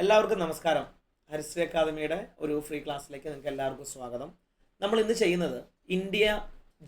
എല്ലാവർക്കും നമസ്കാരം. ഹരിശ്രീ അക്കാദമിയുടെ ഒരു ഫ്രീ ക്ലാസ്സിലേക്ക് നിങ്ങൾക്ക് എല്ലാവർക്കും സ്വാഗതം. നമ്മൾ ഇന്ന് ചെയ്യുന്നത് ഇന്ത്യ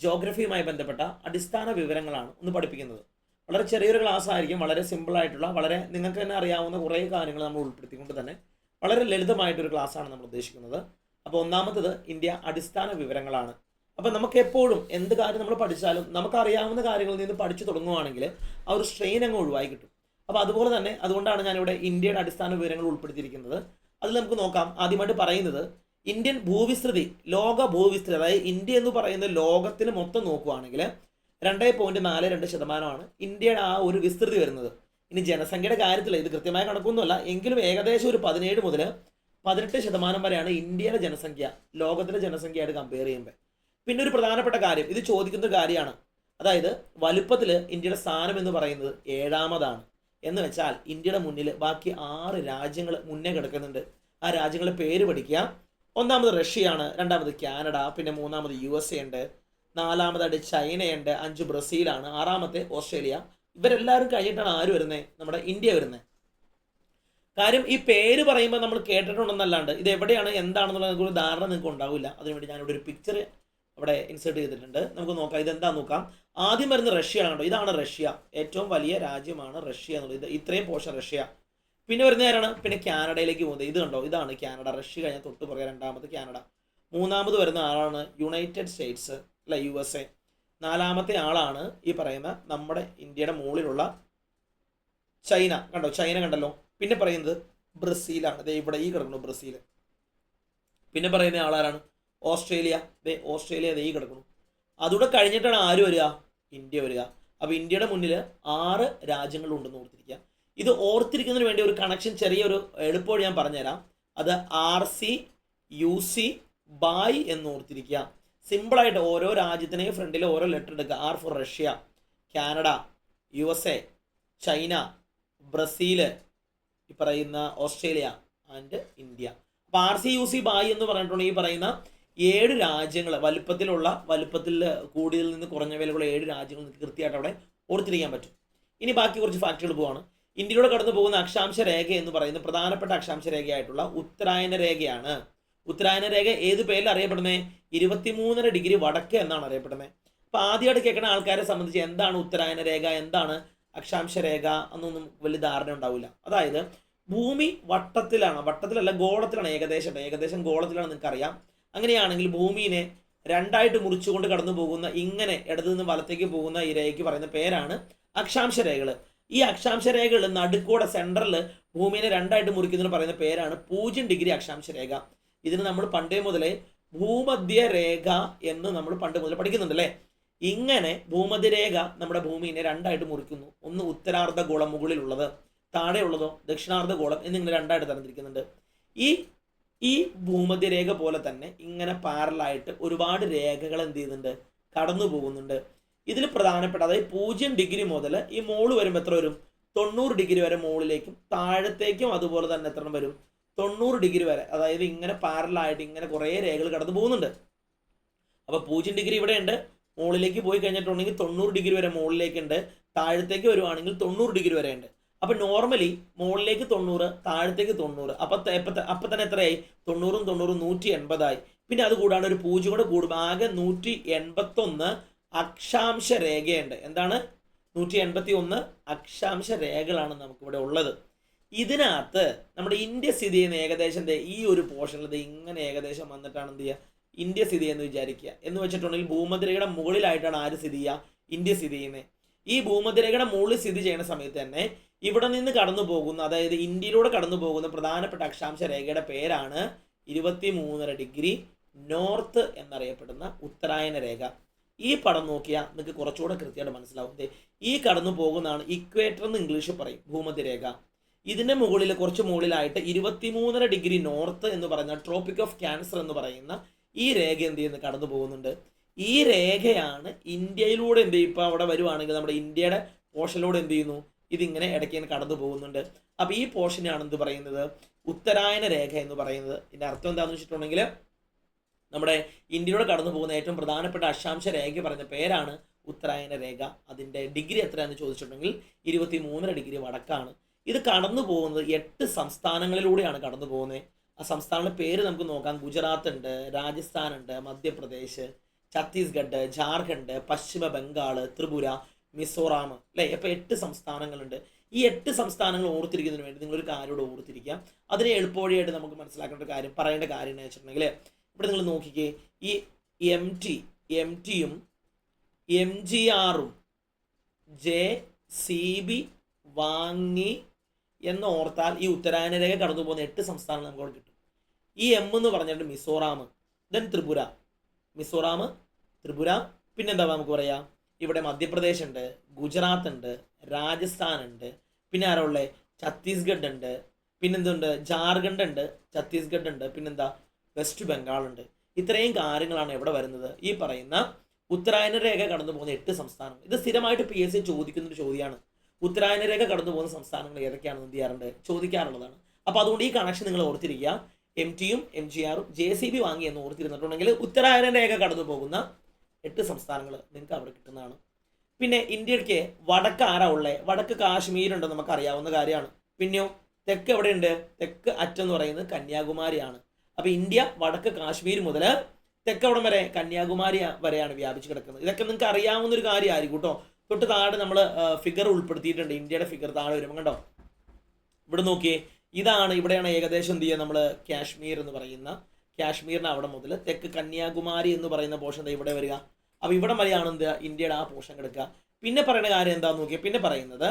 ജോഗ്രഫിയുമായി ബന്ധപ്പെട്ട അടിസ്ഥാന വിവരങ്ങളാണ് ഒന്ന് പഠിപ്പിക്കുന്നത്. വളരെ ചെറിയൊരു ക്ലാസ് ആയിരിക്കും വളരെ സിമ്പിളായിട്ടുള്ള വളരെ നിങ്ങൾക്ക് തന്നെ അറിയാവുന്ന കുറേ കാര്യങ്ങൾ നമ്മൾ ഉൾപ്പെടുത്തിക്കൊണ്ട് തന്നെ വളരെ ലളിതമായിട്ടൊരു ക്ലാസ്സാണ് നമ്മൾ ഉദ്ദേശിക്കുന്നത്. അപ്പോൾ ഒന്നാമത്തത് ഇന്ത്യ അടിസ്ഥാന വിവരങ്ങളാണ്. അപ്പോൾ നമുക്ക് എപ്പോഴും എന്ത് കാര്യം നമ്മൾ പഠിച്ചാലും നമുക്കറിയാവുന്ന കാര്യങ്ങളിൽ നിന്ന് പഠിച്ചു തുടങ്ങുവാണെങ്കിൽ ആ ഒരു സ്ട്രെയിൻ അങ്ങ് ഒഴിവായി കിട്ടും. അപ്പോൾ അതുപോലെ തന്നെ അതുകൊണ്ടാണ് ഞാനിവിടെ ഇന്ത്യയുടെ അടിസ്ഥാന വിവരങ്ങൾ ഉൾപ്പെടുത്തിയിരിക്കുന്നത്. അതിൽ നമുക്ക് നോക്കാം. ആദ്യമായിട്ട് പറയുന്നത് ഇന്ത്യൻ ഭൂവിസ്തൃതി ലോക ഭൂവിസ്തൃതി അതായത് ഇന്ത്യ എന്ന് പറയുന്ന ലോകത്തിന് മൊത്തം നോക്കുകയാണെങ്കിൽ രണ്ടേ പോയിന്റ് നാല് രണ്ട് ശതമാനമാണ് ഇന്ത്യയുടെ ആ ഒരു വിസ്തൃതി വരുന്നത്. ഇനി ജനസംഖ്യയുടെ കാര്യത്തിൽ ഇത് കൃത്യമായ കണക്കൊന്നുമല്ല. എങ്കിലും ഏകദേശം ഒരു പതിനേഴ് മുതൽ പതിനെട്ട് ശതമാനം വരെയാണ് ഇന്ത്യയുടെ ജനസംഖ്യ ലോകത്തിലെ ജനസംഖ്യയായിട്ട് കമ്പയർ ചെയ്യുമ്പോൾ പിന്നെ ഒരു പ്രധാനപ്പെട്ട കാര്യം ഇത് ചോദിക്കുന്ന കാര്യമാണ്. അതായത് വലുപ്പത്തിൽ ഇന്ത്യയുടെ സ്ഥാനം എന്ന് പറയുന്നത് ഏഴാമതാണ്. എന്ന് വെച്ചാൽ ഇന്ത്യയുടെ മുന്നിൽ ബാക്കി ആറ് രാജ്യങ്ങൾ മുന്നേ കിടക്കുന്നുണ്ട്. ആ രാജ്യങ്ങളുടെ പേര് പഠിക്കുക. ഒന്നാമത് റഷ്യയാണ് രണ്ടാമത് കാനഡ പിന്നെ മൂന്നാമത് യു എസ് എ ഉണ്ട്. നാലാമതായിട്ട് ചൈനയുണ്ട് അഞ്ച് ബ്രസീലാണ് ആറാമത്തെ ഓസ്ട്രേലിയ. ഇവരെല്ലാവരും കഴിഞ്ഞിട്ടാണ് ആര് വരുന്നത് നമ്മുടെ ഇന്ത്യ വരുന്നത് കാര്യം ഈ പേര് പറയുമ്പോൾ നമ്മൾ കേട്ടിട്ടുണ്ടെന്നല്ലാണ്ട് ഇത് എവിടെയാണ് എന്താണെന്നുള്ള ഒരു ധാരണ നിങ്ങൾക്ക് ഉണ്ടാവില്ല അതിനുവേണ്ടി ഞാനിവിടെ ഒരു പിക്ചർ അവിടെ ഇൻസേർട്ട് ചെയ്തിട്ടുണ്ട്. നമുക്ക് നോക്കാം ഇതെന്താ നോക്കാം? ആദ്യം വരുന്ന റഷ്യയാണ് കേട്ടോ ഇതാണ് റഷ്യ. ഏറ്റവും വലിയ രാജ്യമാണ് റഷ്യ എന്നുള്ളത്. ഇത് ഇത്രയും പോഷൻ റഷ്യ. പിന്നെ വരുന്ന ആരാണ്? പിന്നെ കാനഡയിലേക്ക് പോകുന്നത്. ഇത് കണ്ടോ? ഇതാണ് കാനഡ. റഷ്യ കഴിഞ്ഞാൽ തൊട്ട് പറയാം രണ്ടാമത് കാനഡ. മൂന്നാമത് വരുന്ന ആളാണ് യുണൈറ്റഡ് സ്റ്റേറ്റ്സ് അല്ല യു എസ് എ. നാലാമത്തെ ആളാണ് ഈ പറയുന്ന നമ്മുടെ ഇന്ത്യയുടെ മുകളിലുള്ള ചൈന. കണ്ടോ? ചൈന കണ്ടല്ലോ. പിന്നെ പറയുന്നത് ബ്രസീലാണ്. ദേ ഇവിടെ ഈ കിടക്കുന്നു ബ്രസീൽ പിന്നെ പറയുന്ന ആളാരാണ്? ഓസ്ട്രേലിയ. ദേ ഓസ്ട്രേലിയ ദേ കിടക്കുന്നു. അതുകൂടെ കഴിഞ്ഞിട്ടാണ് ആര് വരിക? ഇന്ത്യ വരിക. അപ്പോൾ ഇന്ത്യയുടെ മുന്നിൽ ആറ് രാജ്യങ്ങളുണ്ടെന്ന് ഓർത്തിരിക്കുക. ഇത് ഓർത്തിരിക്കുന്നതിന് വേണ്ടി ഒരു കണക്ഷൻ ചെറിയൊരു എളുപ്പവഴി ഞാൻ പറഞ്ഞുതരാം. അത് ആർ സി യു സി ബായ് എന്ന് ഓർത്തിരിക്കുക. സിമ്പിളായിട്ട് ഓരോ രാജ്യത്തിനെയും ഫ്രണ്ടിൽ ഓരോ ലെറ്റർ എടുക്കുക. R for Russia Canada U S A China Brazil ഈ പറയുന്ന ഓസ്ട്രേലിയ ആൻഡ് ഇന്ത്യ. അപ്പോൾ ആർ സി യു സി ബായ് എന്ന് പറഞ്ഞിട്ടുണ്ടെങ്കിൽ ഈ പറയുന്ന ഏഴ് രാജ്യങ്ങൾ വലുപ്പത്തിലുള്ള വലുപ്പത്തിൽ കൂടിയതിൽ നിന്ന് കുറഞ്ഞ വിലയുള്ള ഏഴ് രാജ്യങ്ങൾ കൃത്യമായിട്ട് അവിടെ ഓർത്തിരിക്കാൻ പറ്റും. ഇനി ബാക്കി കുറച്ച് ഫാക്ടുകൾ പോവാണ്. ഇന്ത്യയിലൂടെ കടന്നു പോകുന്ന അക്ഷാംശ രേഖ എന്ന് പറയുന്ന പ്രധാനപ്പെട്ട അക്ഷാംശ രേഖയായിട്ടുള്ള ഉത്തരായന രേഖയാണ്. ഉത്തരായന രേഖ ഏത് പേരിൽ അറിയപ്പെടുന്നത് ഇരുപത്തിമൂന്നര ഡിഗ്രി വടക്ക് എന്നാണ് അറിയപ്പെടുന്നത് അപ്പൊ ആദ്യമായിട്ട് കേൾക്കുന്ന ആൾക്കാരെ സംബന്ധിച്ച് എന്താണ് ഉത്തരായന രേഖ? എന്താണ് അക്ഷാംശ രേഖ എന്നൊന്നും വലിയ ധാരണ ഉണ്ടാവില്ല. അതായത് ഭൂമി വട്ടത്തിലാണ് വട്ടത്തിലല്ല ഗോളത്തിലാണ് ഏകദേശം. ഏകദേശം ഗോളത്തിലാണ് നിങ്ങൾക്ക് അറിയാം അങ്ങനെയാണെങ്കിൽ ഭൂമിയെ രണ്ടായിട്ട് മുറിച്ചുകൊണ്ട് കടന്നു പോകുന്ന ഇങ്ങനെ ഇടതു നിന്ന് വലത്തേക്ക് പോകുന്ന ഈ രേഖയ്ക്ക് പറയുന്ന പേരാണ് അക്ഷാംശ രേഖകൾ ഈ അക്ഷാംശ രേഖകൾ നടുക്കൂടെ സെൻട്രൽ ഭൂമിയെ രണ്ടായിട്ട് മുറിക്കുന്നതിന് പറയുന്ന പേരാണ് പൂജ്യം ഡിഗ്രി അക്ഷാംശ രേഖ ഇതിന് നമ്മൾ പണ്ടേ മുതലേ ഭൂമധ്യ രേഖ എന്ന് നമ്മൾ പണ്ട് മുതൽ പഠിക്കുന്നുണ്ട് അല്ലേ ഇങ്ങനെ ഭൂമധ്യരേഖ നമ്മുടെ ഭൂമിയെ രണ്ടായിട്ട് മുറിക്കുന്നു. ഒന്ന് ഉത്തരാർദ്ധ ഗോളം മുകളിലുള്ളത് താഴെയുള്ളതോ ദക്ഷിണാർദ്ധ ഗോളം എന്നിങ്ങനെ രണ്ടായിട്ട് തരംതിരിക്കുന്നുണ്ട്. ഈ ഈ ഭൂമധ്യരേഖ പോലെ തന്നെ ഇങ്ങനെ പാരലായിട്ട് ഒരുപാട് രേഖകൾ എന്ത് ചെയ്യുന്നുണ്ട്? കടന്നു പോകുന്നുണ്ട്. ഇതിൽ പ്രധാനപ്പെട്ട അതായത് പൂജ്യം ഡിഗ്രി മുതൽ ഈ മോൾ വരുമ്പോൾ എത്ര വരും? തൊണ്ണൂറ് ഡിഗ്രി വരെ മുകളിലേക്കും താഴത്തേക്കും അതുപോലെ തന്നെ എത്ര വരും? തൊണ്ണൂറ് ഡിഗ്രി വരെ. അതായത് ഇങ്ങനെ പാരലായിട്ട് ഇങ്ങനെ കുറേ രേഖകൾ കടന്നു പോകുന്നുണ്ട്. അപ്പോൾ പൂജ്യം ഡിഗ്രി ഇവിടെ ഉണ്ട് മുകളിലേക്ക് പോയി കഴിഞ്ഞിട്ടുണ്ടെങ്കിൽ തൊണ്ണൂറ് ഡിഗ്രി വരെ മുകളിലേക്കുണ്ട് താഴത്തേക്ക് വരുവാണെങ്കിൽ തൊണ്ണൂറ് ഡിഗ്രി വരെ ഉണ്ട് അപ്പൊ നോർമലി മുകളിലേക്ക് തൊണ്ണൂറ് താഴത്തേക്ക് തൊണ്ണൂറ്. അപ്പൊ അപ്പൊ തന്നെ എത്രയായി? തൊണ്ണൂറും തൊണ്ണൂറും നൂറ്റി എൺപതായി പിന്നെ അത് കൂടാണ്ട് ഒരു പൂജ്യം കൂടെ കൂടുമ്പോൾ ആകെ നൂറ്റി എൺപത്തൊന്ന് അക്ഷാംശ രേഖയുണ്ട് എന്താണ്? നൂറ്റി എൺപത്തി ഒന്ന് അക്ഷാംശ രേഖകളാണ് നമുക്കിവിടെ ഉള്ളത്. ഇതിനകത്ത് നമ്മുടെ ഇന്ത്യ സ്ഥിതി ചെയ്യുന്ന ഏകദേശം ഈ ഒരു പോർഷനിൽ ഇങ്ങനെ ഏകദേശം വന്നിട്ടാണ് എന്ത് ചെയ്യുക ഇന്ത്യ സ്ഥിതി ചെയ്യുന്നത് വിചാരിക്കുക. എന്ന് വെച്ചിട്ടുണ്ടെങ്കിൽ ഭൂമധ്യരേഖയുടെ മുകളിലായിട്ടാണ് ആര് സ്ഥിതി ചെയ്യുക? ഇന്ത്യ സ്ഥിതി ചെയ്യുന്നത്. ഈ ഭൂമധ്യരേഖയുടെ മുകളിൽ സ്ഥിതി ചെയ്യുന്ന സമയത്ത് തന്നെ ഇവിടെ നിന്ന് കടന്നു പോകുന്ന അതായത് ഇന്ത്യയിലൂടെ കടന്നു പോകുന്ന പ്രധാനപ്പെട്ട അക്ഷാംശ രേഖയുടെ പേരാണ് ഇരുപത്തി മൂന്നര ഡിഗ്രി നോർത്ത് എന്നറിയപ്പെടുന്ന ഉത്തരായന രേഖ. ഈ പടം നോക്കിയാൽ നിങ്ങൾക്ക് കുറച്ചുകൂടെ കൃത്യമായിട്ട് മനസ്സിലാവും. ഈ കടന്നു പോകുന്നതാണ് ഇക്വേറ്റർ എന്ന് ഇംഗ്ലീഷ് പറയും ഭൂമധ്യരേഖ. ഇതിന്റെ മുകളിൽ കുറച്ച് മുകളിലായിട്ട് ഇരുപത്തി മൂന്നര ഡിഗ്രി നോർത്ത് എന്ന് പറയുന്ന ട്രോപ്പിക് ഓഫ് ക്യാൻസർ എന്ന് പറയുന്ന ഈ രേഖ എന്ത് ചെയ്യുന്നു? കടന്നു പോകുന്നുണ്ട്. ഈ രേഖയാണ് ഇന്ത്യയിലൂടെ എന്ത് ചെയ്യും? അവിടെ വരുവാണെങ്കിൽ നമ്മുടെ ഇന്ത്യയുടെ പോർഷനിലൂടെ എന്ത് ചെയ്യുന്നു? ഇതിങ്ങനെ ഇടയ്ക്ക് കടന്നു പോകുന്നുണ്ട്. അപ്പോൾ ഈ പോർഷനാണ് എന്ത് പറയുന്നത്? ഉത്തരായന രേഖ എന്ന് പറയുന്നത്. ഇതിന്റെ അർത്ഥം എന്താണെന്ന് വെച്ചിട്ടുണ്ടെങ്കിൽ നമ്മുടെ ഇന്ത്യയിലൂടെ കടന്നു പോകുന്ന ഏറ്റവും പ്രധാനപ്പെട്ട അക്ഷാംശ രേഖ പറഞ്ഞ പേരാണ് ഉത്തരായന രേഖ. അതിന്റെ ഡിഗ്രി എത്രയാണെന്ന് ചോദിച്ചിട്ടുണ്ടെങ്കിൽ ഇരുപത്തി മൂന്നര ഡിഗ്രി വടക്കാണ്. ഇത് കടന്നു പോകുന്നത് എട്ട് സംസ്ഥാനങ്ങളിലൂടെയാണ് കടന്നു പോകുന്നത്. ആ സംസ്ഥാനങ്ങളുടെ പേര് നമുക്ക് നോക്കാം. ഗുജറാത്ത് ഉണ്ട് രാജസ്ഥാൻ ഉണ്ട് മധ്യപ്രദേശ് ഛത്തീസ്ഗഡ് ജാർഖണ്ഡ് പശ്ചിമ ബംഗാൾ ത്രിപുര മിസോറാം അല്ലേ? അപ്പോൾ എട്ട് സംസ്ഥാനങ്ങളുണ്ട്. ഈ എട്ട് സംസ്ഥാനങ്ങൾ ഓർത്തിരിക്കുന്നതിന് വേണ്ടി നിങ്ങളൊരു കാര്യമോട് ഓർത്തിരിക്കുക. അതിനെ എളുപ്പവഴിയായിട്ട് നമുക്ക് മനസ്സിലാക്കേണ്ട ഒരു കാര്യം പറയേണ്ട കാര്യം എന്ന് വെച്ചിട്ടുണ്ടെങ്കിൽ ഇവിടെ നിങ്ങൾ നോക്കിക്കേ ഈ എം ടി എം ടിയും എം ജി ആറും ജെ സി ബി വാങ്ങി എന്ന് ഓർത്താൽ ഈ ഉത്തരായന രേഖ കടന്നു പോകുന്ന എട്ട് സംസ്ഥാനങ്ങൾ നമുക്ക് അവിടെ കിട്ടും. ഈ എം എന്ന് പറഞ്ഞിട്ട് മിസോറാം ദെൻ ത്രിപുര. മിസോറാം ത്രിപുര പിന്നെന്താ നമുക്ക് പറയാം? ഇവിടെ മധ്യപ്രദേശ് ഉണ്ട് ഗുജറാത്ത് ഉണ്ട് രാജസ്ഥാൻ ഉണ്ട് പിന്നെ ആരാ ഉള്ളത് ഛത്തീസ്ഗഡ് ഉണ്ട് പിന്നെന്തുണ്ട്? ജാർഖണ്ഡ് ഉണ്ട് ഛത്തീസ്ഗഡ് ഉണ്ട് പിന്നെന്താ? വെസ്റ്റ് ബംഗാൾ ഉണ്ട് ഇത്രയും കാര്യങ്ങളാണ് എവിടെ വരുന്നത്. ഈ പറയുന്ന ഉത്തരായന രേഖ കടന്നു പോകുന്ന എട്ട് സംസ്ഥാനം ഇത് സ്ഥിരമായിട്ട് പി എസ് സി ചോദിക്കുന്ന ഒരു ചോദ്യമാണ് ഉത്തരായന രേഖ കടന്നു പോകുന്ന സംസ്ഥാനങ്ങൾ ഏതൊക്കെയാണെന്ന് എന്ത് ചെയ്യാറുണ്ട്? ചോദിക്കാറുള്ളതാണ്. അപ്പോൾ അതുകൊണ്ട് ഈ കണക്ഷൻ നിങ്ങൾ ഓർത്തിരിക്കുക. എം ടിയും എം ജി ആറും ജെ സി ബി വാങ്ങി എന്ന് ഓർത്തിരുന്നിട്ടുണ്ടെങ്കിൽ ഉത്തരായന രേഖ കടന്നു പോകുന്ന എട്ട് സംസ്ഥാനങ്ങൾ നിങ്ങൾക്ക് അവിടെ കിട്ടുന്നതാണ്. പിന്നെ ഇന്ത്യയ്ക്ക് വടക്ക് ആരാ ഉള്ളത് വടക്ക് കാശ്മീരുണ്ട് നമുക്ക് അറിയാവുന്ന കാര്യമാണ്. പിന്നെയോ തെക്ക് എവിടെയുണ്ട്? തെക്ക് അറ്റം എന്ന് പറയുന്നത് കന്യാകുമാരിയാണ്. അപ്പോൾ ഇന്ത്യ വടക്ക് കാശ്മീർ മുതൽ തെക്കവിടം വരെ കന്യാകുമാരി വരെയാണ് വ്യാപിച്ചു കിടക്കുന്നത്. ഇതൊക്കെ നിങ്ങൾക്ക് അറിയാവുന്ന ഒരു കാര്യമായിരിക്കും കേട്ടോ. തൊട്ട് താഴെ നമ്മൾ ഫിഗർ ഉൾപ്പെടുത്തിയിട്ടുണ്ട്. ഇന്ത്യയുടെ ഫിഗർ താഴെ വരുമ്പോൾ കണ്ടോ? ഇവിടെ നോക്കിയേ. ഇതാണ് ഇവിടെയാണ് ഏകദേശം എന്ത് ചെയ്യുക നമ്മൾ കാശ്മീർ എന്ന് പറയുന്ന കാശ്മീരിന് അവിടെ മുതൽ തെക്ക് കന്യാകുമാരി എന്ന് പറയുന്ന പോർഷൻ ഇവിടെ വരിക. അപ്പോൾ ഇവിടെ വരെയാണ് എന്ത് ഇന്ത്യയുടെ ആ പോർഷൻ കിടക്കുക പിന്നെ പറയുന്ന കാര്യം എന്താണെന്ന് നോക്കിയാൽ പിന്നെ പറയുന്നത്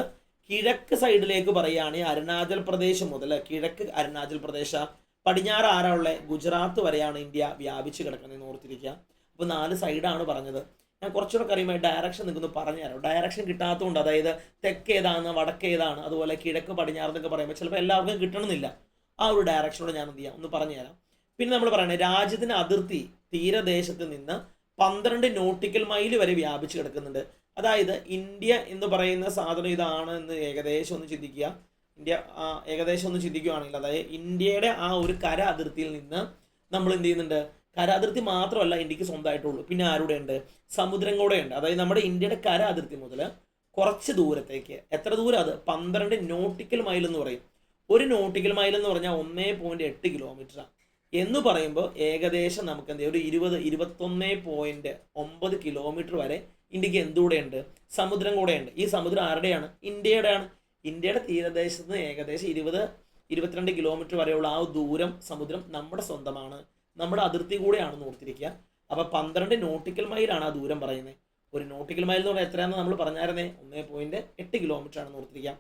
കിഴക്ക് സൈഡിലേക്ക് പറയുകയാണെങ്കിൽ അരുണാചൽ പ്രദേശ് മുതൽ കിഴക്ക് അരുണാചൽ പ്രദേശ്. പടിഞ്ഞാറ് ആരാ ഉള്ളത് ഗുജറാത്ത് വരെയാണ് ഇന്ത്യ വ്യാപിച്ച് കിടക്കുന്നത് ഓർത്തിരിക്കുക അപ്പോൾ നാല് സൈഡാണ് പറഞ്ഞത്. ഞാൻ കുറച്ചുകൂടെ കറിയുമായി ഡയറക്ഷൻ നിൽക്കുന്നു പറഞ്ഞുതരാം ഡയറക്ഷൻ കിട്ടാത്തതുകൊണ്ട് അതായത് തെക്ക് ഏതാണ് വടക്ക് ഏതാണ് അതുപോലെ കിഴക്ക് പടിഞ്ഞാറ് എന്നൊക്കെ പറയുമ്പോൾ ചിലപ്പോൾ എല്ലാവർക്കും കിട്ടണമെന്നില്ല. ആ ഒരു ഡയറക്ഷനോട് ഞാൻ എന്ത് ചെയ്യാം? ഒന്ന് പറഞ്ഞുതരാം പിന്നെ നമ്മൾ പറയുന്നത് രാജ്യത്തിന്റെ അതിർത്തി തീരദേശത്ത് നിന്ന് പന്ത്രണ്ട് നോട്ടിക്കൽ മൈൽ വരെ വ്യാപിച്ച് കിടക്കുന്നുണ്ട്. അതായത് ഇന്ത്യ എന്ന് പറയുന്ന സാധനം ഇതാണ് എന്ന് ഏകദേശം ഒന്ന് ചിന്തിക്കുക. ഇന്ത്യ ഏകദേശം ഒന്ന് ചിന്തിക്കുകയാണെങ്കിൽ അതായത് ഇന്ത്യയുടെ ആ ഒരു കര അതിർത്തിയിൽ നിന്ന് നമ്മൾ എന്ത് ചെയ്യുന്നുണ്ട്? കര അതിർത്തി മാത്രമല്ല ഇന്ത്യയ്ക്ക് സ്വന്തമായിട്ടുള്ളൂ. പിന്നെ ആരുടെ ഉണ്ട് സമുദ്രം കൂടെ ഉണ്ട് അതായത് നമ്മുടെ ഇന്ത്യയുടെ കര അതിർത്തി മുതൽ കുറച്ച് ദൂരത്തേക്ക്. എത്ര ദൂരം അത്? പന്ത്രണ്ട് നോട്ടിക്കൽ മൈൽ എന്ന് പറയും. ഒരു നോട്ടിക്കൽ മൈൽ എന്ന് പറഞ്ഞാൽ ഒന്നേ പോയിന്റ് എട്ട് കിലോമീറ്ററാണ് എന്ന് പറയുമ്പോൾ ഏകദേശം നമുക്ക് എന്ത് ഒരു ഇരുപത് ഇരുപത്തൊന്ന് പോയിന്റ് ഒമ്പത് കിലോമീറ്റർ വരെ ഇന്ത്യയ്ക്ക് എന്തുകൂടെയുണ്ട് സമുദ്രം കൂടെയുണ്ട് ഈ സമുദ്രം ആരുടെയാണ്? ഇന്ത്യയുടെയാണ്. ഇന്ത്യയുടെ തീരദേശത്ത് നിന്ന് ഏകദേശം ഇരുപത് ഇരുപത്തിരണ്ട് കിലോമീറ്റർ വരെയുള്ള ആ ദൂരം സമുദ്രം നമ്മുടെ സ്വന്തമാണ്. നമ്മുടെ അതിർത്തി കൂടെയാണെന്ന് ഓർത്തിരിക്കുക അപ്പോൾ പന്ത്രണ്ട് നോട്ടിക്കൽ മൈലാണ് ആ ദൂരം പറയുന്നത്. ഒരു നോട്ടിക്കൽ മൈൽ എന്ന് പറഞ്ഞാൽ എത്രയാണെന്ന് നമ്മൾ പറഞ്ഞായിരുന്നേ? ഒന്നേ പോയിന്റ് എട്ട് കിലോമീറ്റർ ആണെന്ന് ഓർത്തിരിക്കാം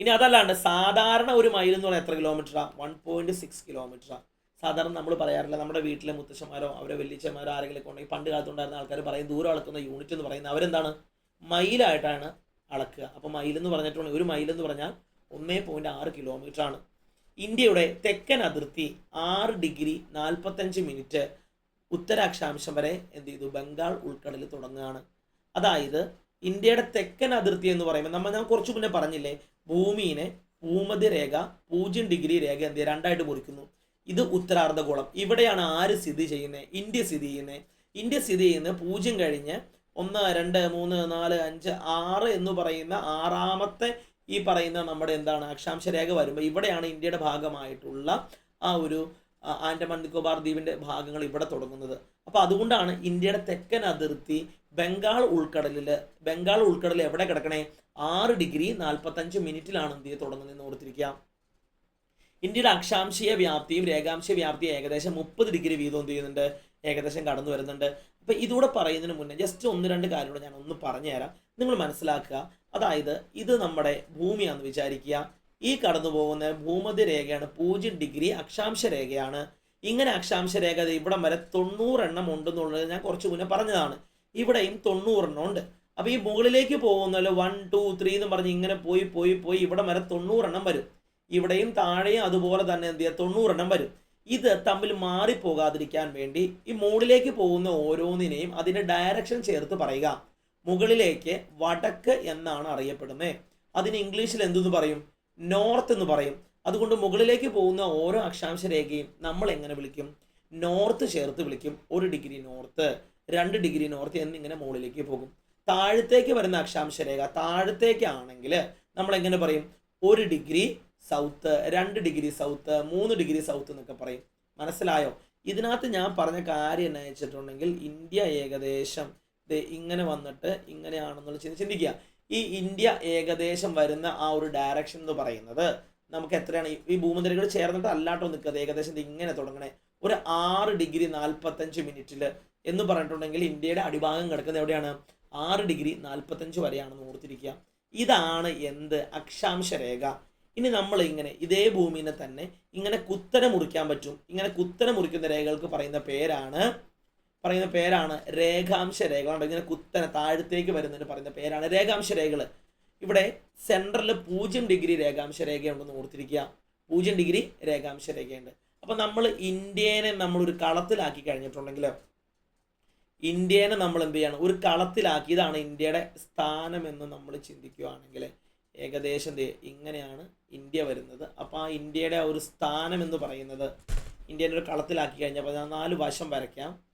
ഇനി അതല്ലാണ്ട് സാധാരണ ഒരു മൈൽ എന്ന് പറഞ്ഞാൽ എത്ര കിലോമീറ്ററാണ് വൺ പോയിന്റ് സിക്സ് കിലോമീറ്ററാണ് സാധാരണ നമ്മൾ പറയാറില്ല നമ്മുടെ വീട്ടിലെ മുത്തശ്ശന്മാരോ അവരെ വലിയച്ഛന്മാരോ ആരെങ്കിലും ഉണ്ടെങ്കിൽ പണ്ട് കാലത്തുണ്ടായിരുന്ന ആൾക്കാർ പറയും ദൂരം അളക്കുന്ന യൂണിറ്റ് എന്ന് പറയുന്നത് അവരെന്താണ്? മൈലായിട്ടാണ് അളക്കുക. അപ്പോൾ മൈൽ എന്ന് പറഞ്ഞിട്ടുണ്ടെങ്കിൽ ഒരു മൈൽ എന്ന് പറഞ്ഞാൽ ഒന്നേ പോയിന്റ് ആറ് കിലോമീറ്റർ ആണ്. ഇന്ത്യയുടെ തെക്കൻ അതിർത്തി ആറ് ഡിഗ്രി നാൽപ്പത്തഞ്ച് മിനിറ്റ് ഉത്തരാക്ഷാംശം വരെ എന്ത് ചെയ്തു? ബംഗാൾ ഉൾക്കടലിൽ തുടങ്ങുകയാണ്. അതായത് ഇന്ത്യയുടെ തെക്കൻ അതിർത്തി എന്ന് പറയുമ്പോൾ നമ്മൾ ഞാൻ കുറച്ച് മുന്നേ പറഞ്ഞില്ലേ ഭൂമിയെ ഭൂമധ്യരേഖ പൂജ്യം ഡിഗ്രി രേഖ എന്ത് രണ്ടായിട്ട് മുറിക്കുന്നു. ഇത് ഉത്തരാർദ്ധഗോളം. ഇവിടെയാണ് ആര് സ്ഥിതി ചെയ്യുന്നത് ഇന്ത്യ സ്ഥിതി ചെയ്യുന്നത് ഇന്ത്യ സ്ഥിതി ചെയ്യുന്നത് പൂജ്യം കഴിഞ്ഞ് ഒന്ന് രണ്ട് മൂന്ന് നാല് അഞ്ച് ആറ് എന്ന് പറയുന്ന ആറാമത്തെ ഈ പറയുന്ന നമ്മുടെ എന്താണ് അക്ഷാംശ രേഖ വരുമ്പോൾ ഇവിടെയാണ് ഇന്ത്യയുടെ ഭാഗമായിട്ടുള്ള ആ ഒരു ആൻഡമാൻ നിക്കോബാർ ദ്വീപിന്റെ ഭാഗങ്ങൾ ഇവിടെ തുടങ്ങുന്നത്. അപ്പോൾ അതുകൊണ്ടാണ് ഇന്ത്യയുടെ തെക്കൻ അതിർത്തി ബംഗാൾ ഉൾക്കടലിൽ ബംഗാൾ ഉൾക്കടൽ എവിടെ കിടക്കണേ? ആറ് ഡിഗ്രി നാൽപ്പത്തഞ്ച് മിനിറ്റിലാണ് ഇന്ത്യ തുടങ്ങുന്നതെന്ന് ഓർത്തിരിക്കുക. ഇന്ത്യയുടെ അക്ഷാംശീയ വ്യാപ്തിയും രേഖാംശീയ വ്യാപ്തിയും ഏകദേശം മുപ്പത് ഡിഗ്രി വീതം എന്ത് ചെയ്യുന്നുണ്ട്? ഏകദേശം കടന്നു വരുന്നുണ്ട് അപ്പോൾ ഇതുകൂടെ പറയുന്നതിന് മുന്നേ ജസ്റ്റ് ഒന്ന് രണ്ട് കാര്യങ്ങൾ ഞാൻ ഒന്ന് പറഞ്ഞു തരാം നിങ്ങൾ മനസ്സിലാക്കുക അതായത് ഇത് നമ്മുടെ ഭൂമിയാണെന്ന് വിചാരിക്കുക. ഈ കടന്നു പോകുന്ന ഭൂമധ്യ രേഖയാണ് പൂജ്യം ഡിഗ്രി അക്ഷാംശ രേഖയാണ്. ഇങ്ങനെ അക്ഷാംശ രേഖ ഇവിടം വരെ തൊണ്ണൂറെണ്ണം ഉണ്ടെന്നുള്ളത് ഞാൻ കുറച്ച് മുന്നേ പറഞ്ഞതാണ്. ഇവിടെയും തൊണ്ണൂറെണ്ണം ഉണ്ട്. അപ്പോൾ ഈ മുകളിലേക്ക് പോകുന്നല്ലോ വൺ ടു ത്രീ എന്ന് പറഞ്ഞ് ഇങ്ങനെ പോയി പോയി പോയി ഇവിടം വരെ തൊണ്ണൂറെണ്ണം വരും. ഇവിടെയും താഴെയും അതുപോലെ തന്നെ എന്ത് ചെയ്യുക? തൊണ്ണൂറെണ്ണം വരും. ഇത് തമ്മിൽ മാറിപ്പോകാതിരിക്കാൻ വേണ്ടി ഈ മുകളിലേക്ക് പോകുന്ന ഓരോന്നിനെയും അതിന്റെ ഡയറക്ഷൻ ചേർത്ത് പറയുക. മുകളിലേക്ക് വടക്ക് എന്നാണ് അറിയപ്പെടുന്നത് അതിന് ഇംഗ്ലീഷിൽ എന്തെന്ന് പറയും? നോർത്ത് എന്ന് പറയും. അതുകൊണ്ട് മുകളിലേക്ക് പോകുന്ന ഓരോ അക്ഷാംശ രേഖയും നമ്മൾ എങ്ങനെ വിളിക്കും? നോർത്ത് ചേർത്ത് വിളിക്കും. ഒരു ഡിഗ്രി നോർത്ത് രണ്ട് ഡിഗ്രി നോർത്ത് എന്നിങ്ങനെ മുകളിലേക്ക് പോകും. താഴത്തേക്ക് വരുന്ന അക്ഷാംശ രേഖ താഴത്തേക്കാണെങ്കിൽ നമ്മൾ എങ്ങനെ പറയും? ഒരു ഡിഗ്രി സൗത്ത് രണ്ട് ഡിഗ്രി സൗത്ത് മൂന്ന് ഡിഗ്രി സൗത്ത് എന്നൊക്കെ പറയും. മനസ്സിലായോ? ഇതിനകത്ത് ഞാൻ പറഞ്ഞ കാര്യം എന്നാ വെച്ചിട്ടുണ്ടെങ്കിൽ ഇന്ത്യ ഏകദേശം ഇങ്ങനെ വന്നിട്ട് ഇങ്ങനെയാണെന്നുള്ള ചിന്ത ചിന്തിക്കുക. ഈ ഇന്ത്യ ഏകദേശം വരുന്ന ആ ഒരു ഡയറക്ഷൻ എന്ന് പറയുന്നത് നമുക്ക് എത്രയാണ്? ഈ- ഈ ചേർന്നിട്ട് അല്ലാട്ടോ നിൽക്കുന്നത് ഏകദേശം ഇങ്ങനെ തുടങ്ങണേ. ഒരു ആറ് ഡിഗ്രി നാൽപ്പത്തഞ്ച് മിനിറ്റിൽ എന്ന് പറഞ്ഞിട്ടുണ്ടെങ്കിൽ ഇന്ത്യയുടെ അടിഭാഗം കിടക്കുന്നത് എവിടെയാണ്? ആറ് ഡിഗ്രി നാൽപ്പത്തഞ്ച് വരെയാണെന്ന് ഓർത്തിരിക്കുക. ഇതാണ് എന്ത് അക്ഷാംശ രേഖ. ഇനി നമ്മൾ ഇങ്ങനെ ഇതേ ഭൂമിനെ തന്നെ ഇങ്ങനെ കുത്തനെ മുറിക്കാൻ പറ്റും. ഇങ്ങനെ കുത്തനെ മുറിക്കുന്ന രേഖകൾക്ക് പറയുന്ന പേരാണ് പറയുന്ന പേരാണ് രേഖാംശ രേഖ ഉണ്ടോ ഇങ്ങനെ കുത്തനെ താഴത്തേക്ക് വരുന്നതിന് പറയുന്ന പേരാണ് രേഖാംശ രേഖകൾ ഇവിടെ സെൻട്രലിൽ പൂജ്യം ഡിഗ്രി രേഖാംശ രേഖയുണ്ടെന്ന് ഓർത്തിരിക്കുക. പൂജ്യം ഡിഗ്രി രേഖാംശ രേഖയുണ്ട്. അപ്പം നമ്മൾ ഇന്ത്യേനെ നമ്മൾ ഒരു കളത്തിലാക്കി കഴിഞ്ഞിട്ടുണ്ടെങ്കിൽ ഇന്ത്യേനെ നമ്മൾ എന്ത് ചെയ്യണം? ഒരു കളത്തിലാക്കി. ഇതാണ് ഇന്ത്യയുടെ സ്ഥാനം എന്ന് നമ്മൾ ചിന്തിക്കുകയാണെങ്കിൽ ഏകദേശം ഇങ്ങനെയാണ് ഇന്ത്യ വരുന്നത്. അപ്പോൾ ആ ഇന്ത്യയുടെ ഒരു സ്ഥാനം എന്ന് പറയുന്നത് ഇന്ത്യനെ ഒരു കളത്തിലാക്കി കഴിഞ്ഞപ്പോൾ ഞാൻ നാല് വശം വരയ്ക്കാം.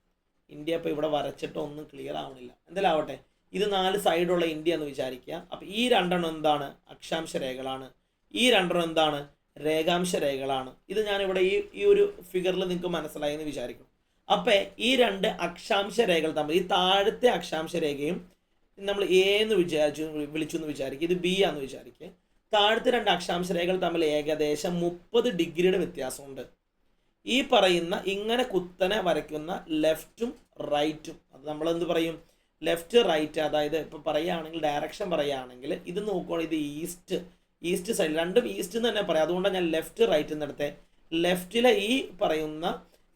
ഇന്ത്യ ഇപ്പോൾ ഇവിടെ വരച്ചിട്ട് ഒന്നും ക്ലിയർ ആവണില്ല. എന്തായാലും ആവട്ടെ. ഇത് നാല് സൈഡുള്ള ഇന്ത്യ എന്ന് വിചാരിക്കുക. അപ്പോൾ ഈ രണ്ടെണ്ണം എന്താണ്? അക്ഷാംശ രേഖകളാണ്. ഈ രണ്ടെണ്ണം എന്താണ്? രേഖാംശ രേഖകളാണ്. ഇത് ഞാനിവിടെ ഈ ഈ ഒരു ഫിഗറിൽ നിങ്ങൾക്ക് മനസ്സിലായി എന്ന് വിചാരിക്കും അപ്പം ഈ രണ്ട് അക്ഷാംശ രേഖകൾ തമ്മിൽ ഈ താഴത്തെ അക്ഷാംശ രേഖയും നമ്മൾ എ എന്ന് വിചാരിച്ചു വിളിച്ചു എന്ന് വിചാരിക്കുക. ഇത് ബി ആണെന്ന് വിചാരിക്കുക. താഴത്തെ രണ്ട് അക്ഷാംശ രേഖകൾ തമ്മിൽ ഏകദേശം മുപ്പത് ഡിഗ്രിയുടെ വ്യത്യാസമുണ്ട്. ഈ പറയുന്ന ഇങ്ങനെ കുത്തനെ വരയ്ക്കുന്ന ലെഫ്റ്റും റൈറ്റും അത് നമ്മൾ എന്ത് പറയും? ലെഫ്റ്റ് റൈറ്റ് അതായത് ഇപ്പം പറയുകയാണെങ്കിൽ ഡയറക്ഷൻ പറയുകയാണെങ്കിൽ ഇത് നോക്കുകയാണെങ്കിൽ ഇത് ഈസ്റ്റ് ഈസ്റ്റ് സൈഡ് രണ്ടും ഈസ്റ്റ് എന്ന് തന്നെ പറയാം. അതുകൊണ്ടാണ് ഞാൻ ലെഫ്റ്റ് റൈറ്റ് എന്നെടുത്തെ ലെഫ്റ്റിലെ ഈ പറയുന്ന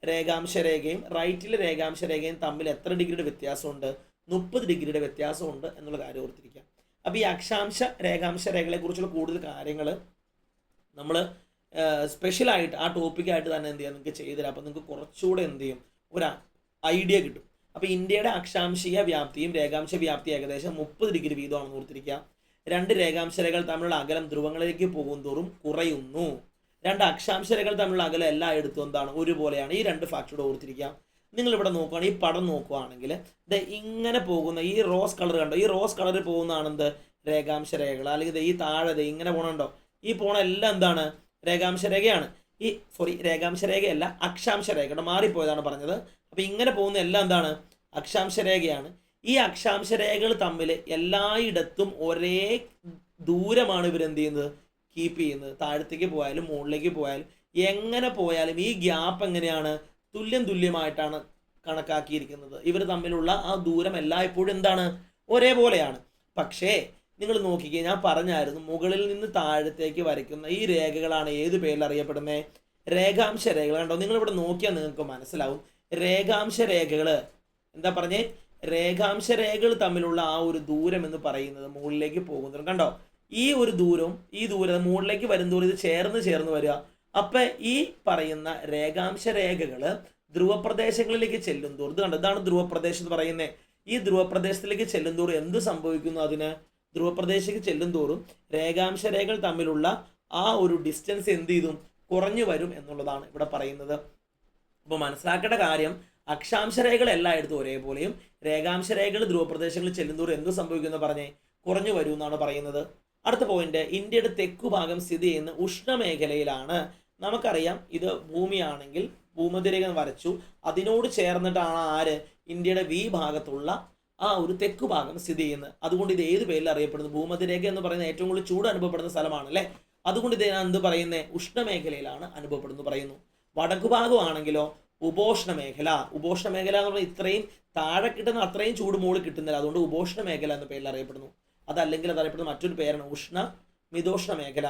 രേഖാംശ രേഖയും റൈറ്റിലെ രേഖാംശ രേഖയും തമ്മിൽ എത്ര ഡിഗ്രിയുടെ വ്യത്യാസമുണ്ട്? മുപ്പത് ഡിഗ്രിയുടെ വ്യത്യാസമുണ്ട് എന്നുള്ള കാര്യം ഓർത്തിരിക്കുക. അപ്പോൾ ഈ അക്ഷാംശ രേഖാംശ രേഖകളെക്കുറിച്ചുള്ള കൂടുതൽ കാര്യങ്ങൾ നമ്മൾ സ്പെഷ്യലായിട്ട് ആ ടോപ്പിക്കായിട്ട് തന്നെ എന്ത് ചെയ്യാം? നിങ്ങൾക്ക് ചെയ്തു തരാം. അപ്പോൾ നിങ്ങൾക്ക് കുറച്ചുകൂടെ എന്ത് ചെയ്യും? ഒരു ഐഡിയ കിട്ടും. അപ്പോൾ ഇന്ത്യയുടെ അക്ഷാംശീയ വ്യാപ്തിയും രേഖാംശ വ്യാപ്തി ഏകദേശം മുപ്പത് ഡിഗ്രി വീതമാണെന്ന് ഓർത്തിരിക്കുക രണ്ട് രേഖാംശരകൾ തമ്മിലുള്ള അകലം ധ്രുവങ്ങളിലേക്ക് പോകും തോറും കുറയുന്നു. രണ്ട് അക്ഷാംശരകൾ തമ്മിലുള്ള അകലം എല്ലായിടത്തും എന്താണ്? ഒരുപോലെയാണ്. ഈ രണ്ട് ഫാക്ടറുടെ ഓർത്തിരിക്കുക നിങ്ങളിവിടെ നോക്കുകയാണെങ്കിൽ ഈ പടം നോക്കുകയാണെങ്കിൽ ഇത് ഇങ്ങനെ പോകുന്ന ഈ റോസ് കളർ കണ്ടോ? ഈ റോസ് കളറിൽ പോകുന്നതാണ് എന്ത് രേഖാംശ രേഖകൾ അല്ലെങ്കിൽ ഈ താഴെ ഇങ്ങനെ പോകണുണ്ടോ ഈ പോണ എല്ലാം എന്താണ്? രേഖാംശ രേഖയാണ് ഈ സോറി രേഖാംശ രേഖയല്ല അക്ഷാംശ രേഖ ഇവിടെ മാറിപ്പോയതാണ് പറഞ്ഞത്. അപ്പോൾ ഇങ്ങനെ പോകുന്ന എല്ലാം എന്താണ്? അക്ഷാംശ രേഖയാണ് ഈ അക്ഷാംശ രേഖകൾ തമ്മിൽ എല്ലായിടത്തും ഒരേ ദൂരമാണ് ഇവരെന്ത് ചെയ്യുന്നത് കീപ്പ് ചെയ്യുന്നത്. താഴത്തേക്ക് പോയാലും മുകളിലേക്ക് പോയാലും എങ്ങനെ പോയാലും ഈ ഗ്യാപ്പ് എങ്ങനെയാണ്? തുല്യം തുല്യമായിട്ടാണ് കണക്കാക്കിയിരിക്കുന്നത്. ഇവർ തമ്മിലുള്ള ആ ദൂരം എല്ലായ്പ്പോഴും എന്താണ്? ഒരേപോലെയാണ്. പക്ഷേ നിങ്ങൾ നോക്കിക്കേ ഞാൻ പറഞ്ഞായിരുന്നു മുകളിൽ നിന്ന് താഴത്തേക്ക് വരയ്ക്കുന്ന ഈ രേഖകളാണ് ഏത് പേരിൽ അറിയപ്പെടുന്നത് രേഖാംശ രേഖകൾ കണ്ടോ നിങ്ങൾ ഇവിടെ നോക്കിയാൽ നിങ്ങൾക്ക് മനസ്സിലാവും. രേഖാംശ രേഖകൾ എന്താ പറഞ്ഞേ? രേഖാംശ രേഖകൾ തമ്മിലുള്ള ആ ഒരു ദൂരം എന്ന് പറയുന്നത് മുകളിലേക്ക് പോകുന്നത് കണ്ടോ? ഈ ഒരു ദൂരവും ഈ ദൂരം മുകളിലേക്ക് വരും ദൂരം ഇത് ചേർന്ന് ചേർന്ന് വരിക. അപ്പം ഈ പറയുന്ന രേഖാംശ രേഖകൾ ധ്രുവപ്രദേശങ്ങളിലേക്ക് ചെല്ലും തോറും ഇത് കണ്ടോ? ഇതാണ് ധ്രുവപ്രദേശം എന്ന് പറയുന്നത് ഈ ധ്രുവപ്രദേശത്തിലേക്ക് ചെല്ലും തോറും എന്ത് സംഭവിക്കുന്നു അതിന്? ധ്രുവപ്രദേശത്തേക്ക് ചെല്ലും തോറും രേഖാംശ രേഖകൾ തമ്മിലുള്ള ആ ഒരു ഡിസ്റ്റൻസ് എന്ത് ചെയ്തും കുറഞ്ഞു വരും എന്നുള്ളതാണ് ഇവിടെ പറയുന്നത്. അപ്പോൾ മനസ്സിലാക്കേണ്ട കാര്യം അക്ഷാംശ രേഖകൾ എല്ലായിടത്തും ഒരേപോലെയും രേഖാംശ രേഖകൾ ധ്രുവപ്രദേശങ്ങളിൽ ചെല്ലുന്തോറും എന്ത് സംഭവിക്കുമെന്ന് പറഞ്ഞേ കുറഞ്ഞു വരും എന്നാണ് പറയുന്നത്. അടുത്ത പോയിന്റ് ഇന്ത്യയുടെ തെക്കുഭാഗം സ്ഥിതി ചെയ്യുന്ന ഉഷ്ണമേഖലയിലാണ്. നമുക്കറിയാം ഇത് ഭൂമിയാണെങ്കിൽ ഭൂമധ്യരേഖ വരച്ചു. അതിനോട് ചേർന്നിട്ടാണ് ആര്? ഇന്ത്യയുടെ വി ഭാഗത്തുള്ള ആ ഒരു തെക്ക് ഭാഗം സ്ഥിതി ചെയ്യുന്നത്. അതുകൊണ്ട് ഇത് ഏത് പേരിൽ അറിയപ്പെടുന്നു? ഭൂമധ്യരേഖ എന്ന് പറയുന്ന ഏറ്റവും കൂടുതൽ ചൂട് അനുഭവപ്പെടുന്ന സ്ഥലമാണ് അല്ലേ? അതുകൊണ്ട് ഇത് എന്ത് പറയുന്നത് ഉഷ്ണമേഖലയിലാണ് അനുഭവപ്പെടുന്നു പറയുന്നു. വടക്കു ഭാഗമാണെങ്കിലോ ഉപോഷ്ണ മേഖല ഉപോഷ്ണ മേഖല എന്ന് പറഞ്ഞാൽ ഇത്രയും താഴെ കിട്ടുന്ന അത്രയും ചൂട് മുകളിൽ കിട്ടുന്നില്ല. അതുകൊണ്ട് ഉപോഷ്ണ മേഖല എന്ന പേരിൽ അറിയപ്പെടുന്നു. അതല്ലെങ്കിൽ അതറിയപ്പെടുന്ന മറ്റൊരു പേരാണ് ഉഷ്ണ മിതോഷ്ണ മേഖല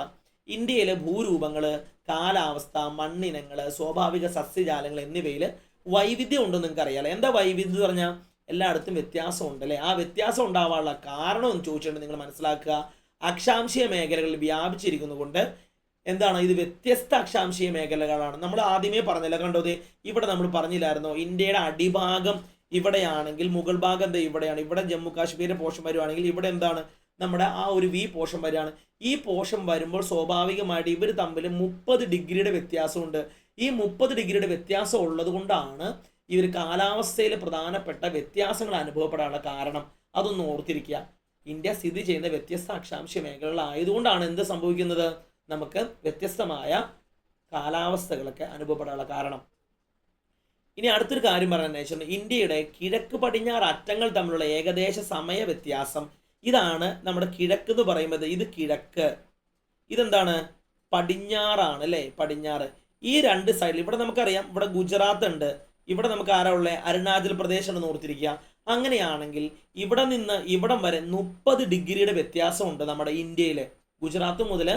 ഇന്ത്യയിലെ ഭൂരൂപങ്ങൾ കാലാവസ്ഥ മണ്ണിനങ്ങൾ സ്വാഭാവിക സസ്യജാലങ്ങൾ എന്നിവയിൽ വൈവിധ്യം ഉണ്ടെന്ന് നിങ്ങൾക്ക് അറിയാലോ എന്താ വൈവിധ്യം എന്ന് പറഞ്ഞാൽ എല്ലായിടത്തും വ്യത്യാസം ഉണ്ടല്ലേ ആ വ്യത്യാസം ഉണ്ടാവാനുള്ള കാരണം എന്ന് ചോദിച്ചിട്ടുണ്ട് നിങ്ങൾ മനസ്സിലാക്കുക. അക്ഷാംശീയ മേഖലകളിൽ വ്യാപിച്ചിരിക്കുന്നതുകൊണ്ട് എന്താണ്? ഇത് വ്യത്യസ്ത അക്ഷാംശീയ മേഖലകളാണ്. നമ്മൾ ആദ്യമേ പറഞ്ഞില്ല കണ്ടോ ഇവിടെ നമ്മൾ പറഞ്ഞില്ലായിരുന്നോ? ഇന്ത്യയുടെ അടിഭാഗം ഇവിടെയാണെങ്കിൽ മുഗൾ ഭാഗം എന്താ ഇവിടെയാണ്. ഇവിടെ ജമ്മു കാശ്മീരിന്റെ പോഷൻ വരുവാണെങ്കിൽ ഇവിടെ എന്താണ്? നമ്മുടെ ആ ഒരു വി പോഷൻ വരികയാണ്. ഈ പോഷൻ വരുമ്പോൾ സ്വാഭാവികമായിട്ട് ഇവർ തമ്മിൽ മുപ്പത് ഡിഗ്രിയുടെ വ്യത്യാസമുണ്ട്. ഈ മുപ്പത് ഡിഗ്രിയുടെ വ്യത്യാസം ഉള്ളത് കൊണ്ടാണ് ഇവർ കാലാവസ്ഥയിൽ പ്രധാനപ്പെട്ട വ്യത്യാസങ്ങൾ അനുഭവപ്പെടാനുള്ള കാരണം അതൊന്ന് ഓർത്തിരിക്കുക. ഇന്ത്യ സ്ഥിതി ചെയ്യുന്ന വ്യത്യസ്ത അക്ഷാംശ മേഖലകളായതുകൊണ്ടാണ് എന്ത് സംഭവിക്കുന്നത്? നമുക്ക് വ്യത്യസ്തമായ കാലാവസ്ഥകളൊക്കെ അനുഭവപ്പെടാനുള്ള കാരണം. ഇനി അടുത്തൊരു കാര്യം പറയാൻ വെച്ചാൽ ഇന്ത്യയുടെ കിഴക്ക് പടിഞ്ഞാറ് അറ്റങ്ങൾ തമ്മിലുള്ള ഏകദേശ സമയ വ്യത്യാസം. ഇതാണ് നമ്മുടെ കിഴക്ക് എന്ന് പറയുന്നത്. ഇത് കിഴക്ക്. ഇതെന്താണ്? പടിഞ്ഞാറാണ് അല്ലേ? പടിഞ്ഞാറ്. ഈ രണ്ട് സൈഡിൽ ഇവിടെ നമുക്കറിയാം. ഇവിടെ ഗുജറാത്ത് ഉണ്ട്. ഇവിടെ നമുക്ക് ആരാ ഉള്ളത് അരുണാചൽ പ്രദേശ് ആണ് ഓർത്തിരിക്കുക. അങ്ങനെയാണെങ്കിൽ ഇവിടെ നിന്ന് ഇവിടം വരെ മുപ്പത് ഡിഗ്രിയുടെ വ്യത്യാസമുണ്ട് നമ്മുടെ ഇന്ത്യയിൽ ഗുജറാത്ത് മുതൽ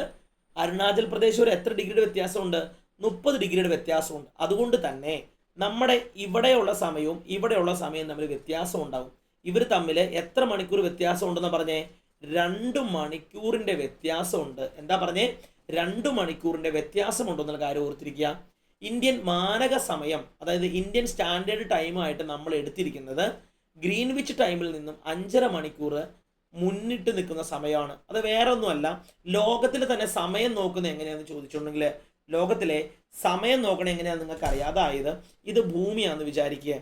അരുണാചൽ പ്രദേശ് വരെ എത്ര ഡിഗ്രിയുടെ വ്യത്യാസമുണ്ട്? മുപ്പത് ഡിഗ്രിയുടെ വ്യത്യാസമുണ്ട്. അതുകൊണ്ട് തന്നെ നമ്മുടെ ഇവിടെയുള്ള സമയവും ഇവിടെയുള്ള സമയവും തമ്മിൽ വ്യത്യാസം ഉണ്ടാവും. ഇവർ തമ്മിൽ എത്ര മണിക്കൂർ വ്യത്യാസം ഉണ്ടെന്ന് പറഞ്ഞേ? രണ്ട് മണിക്കൂറിന്റെ വ്യത്യാസമുണ്ട്. എന്താ പറഞ്ഞേ? രണ്ട് മണിക്കൂറിന്റെ വ്യത്യാസമുണ്ടെന്നുള്ള കാര്യം ഓർത്തിരിക്കുക. ഇന്ത്യൻ മാനക സമയം അതായത് ഇന്ത്യൻ സ്റ്റാൻഡേർഡ് ടൈമായിട്ട് നമ്മൾ എടുത്തിരിക്കുന്നത് ഗ്രീൻവിച്ച് ടൈമിൽ നിന്നും അഞ്ചര മണിക്കൂർ മുന്നിട്ട് നിൽക്കുന്ന സമയമാണ്. അത് വേറെ ഒന്നുമല്ല ലോകത്തിൽ തന്നെ സമയം നോക്കുന്നത് എങ്ങനെയാണെന്ന് ചോദിച്ചിട്ടുണ്ടെങ്കിൽ ലോകത്തിലെ സമയം നോക്കണ എങ്ങനെയാണെന്ന് നിങ്ങൾക്ക് അറിയാം അതായത് ഇത് ഭൂമിയാണെന്ന് വിചാരിക്കുക.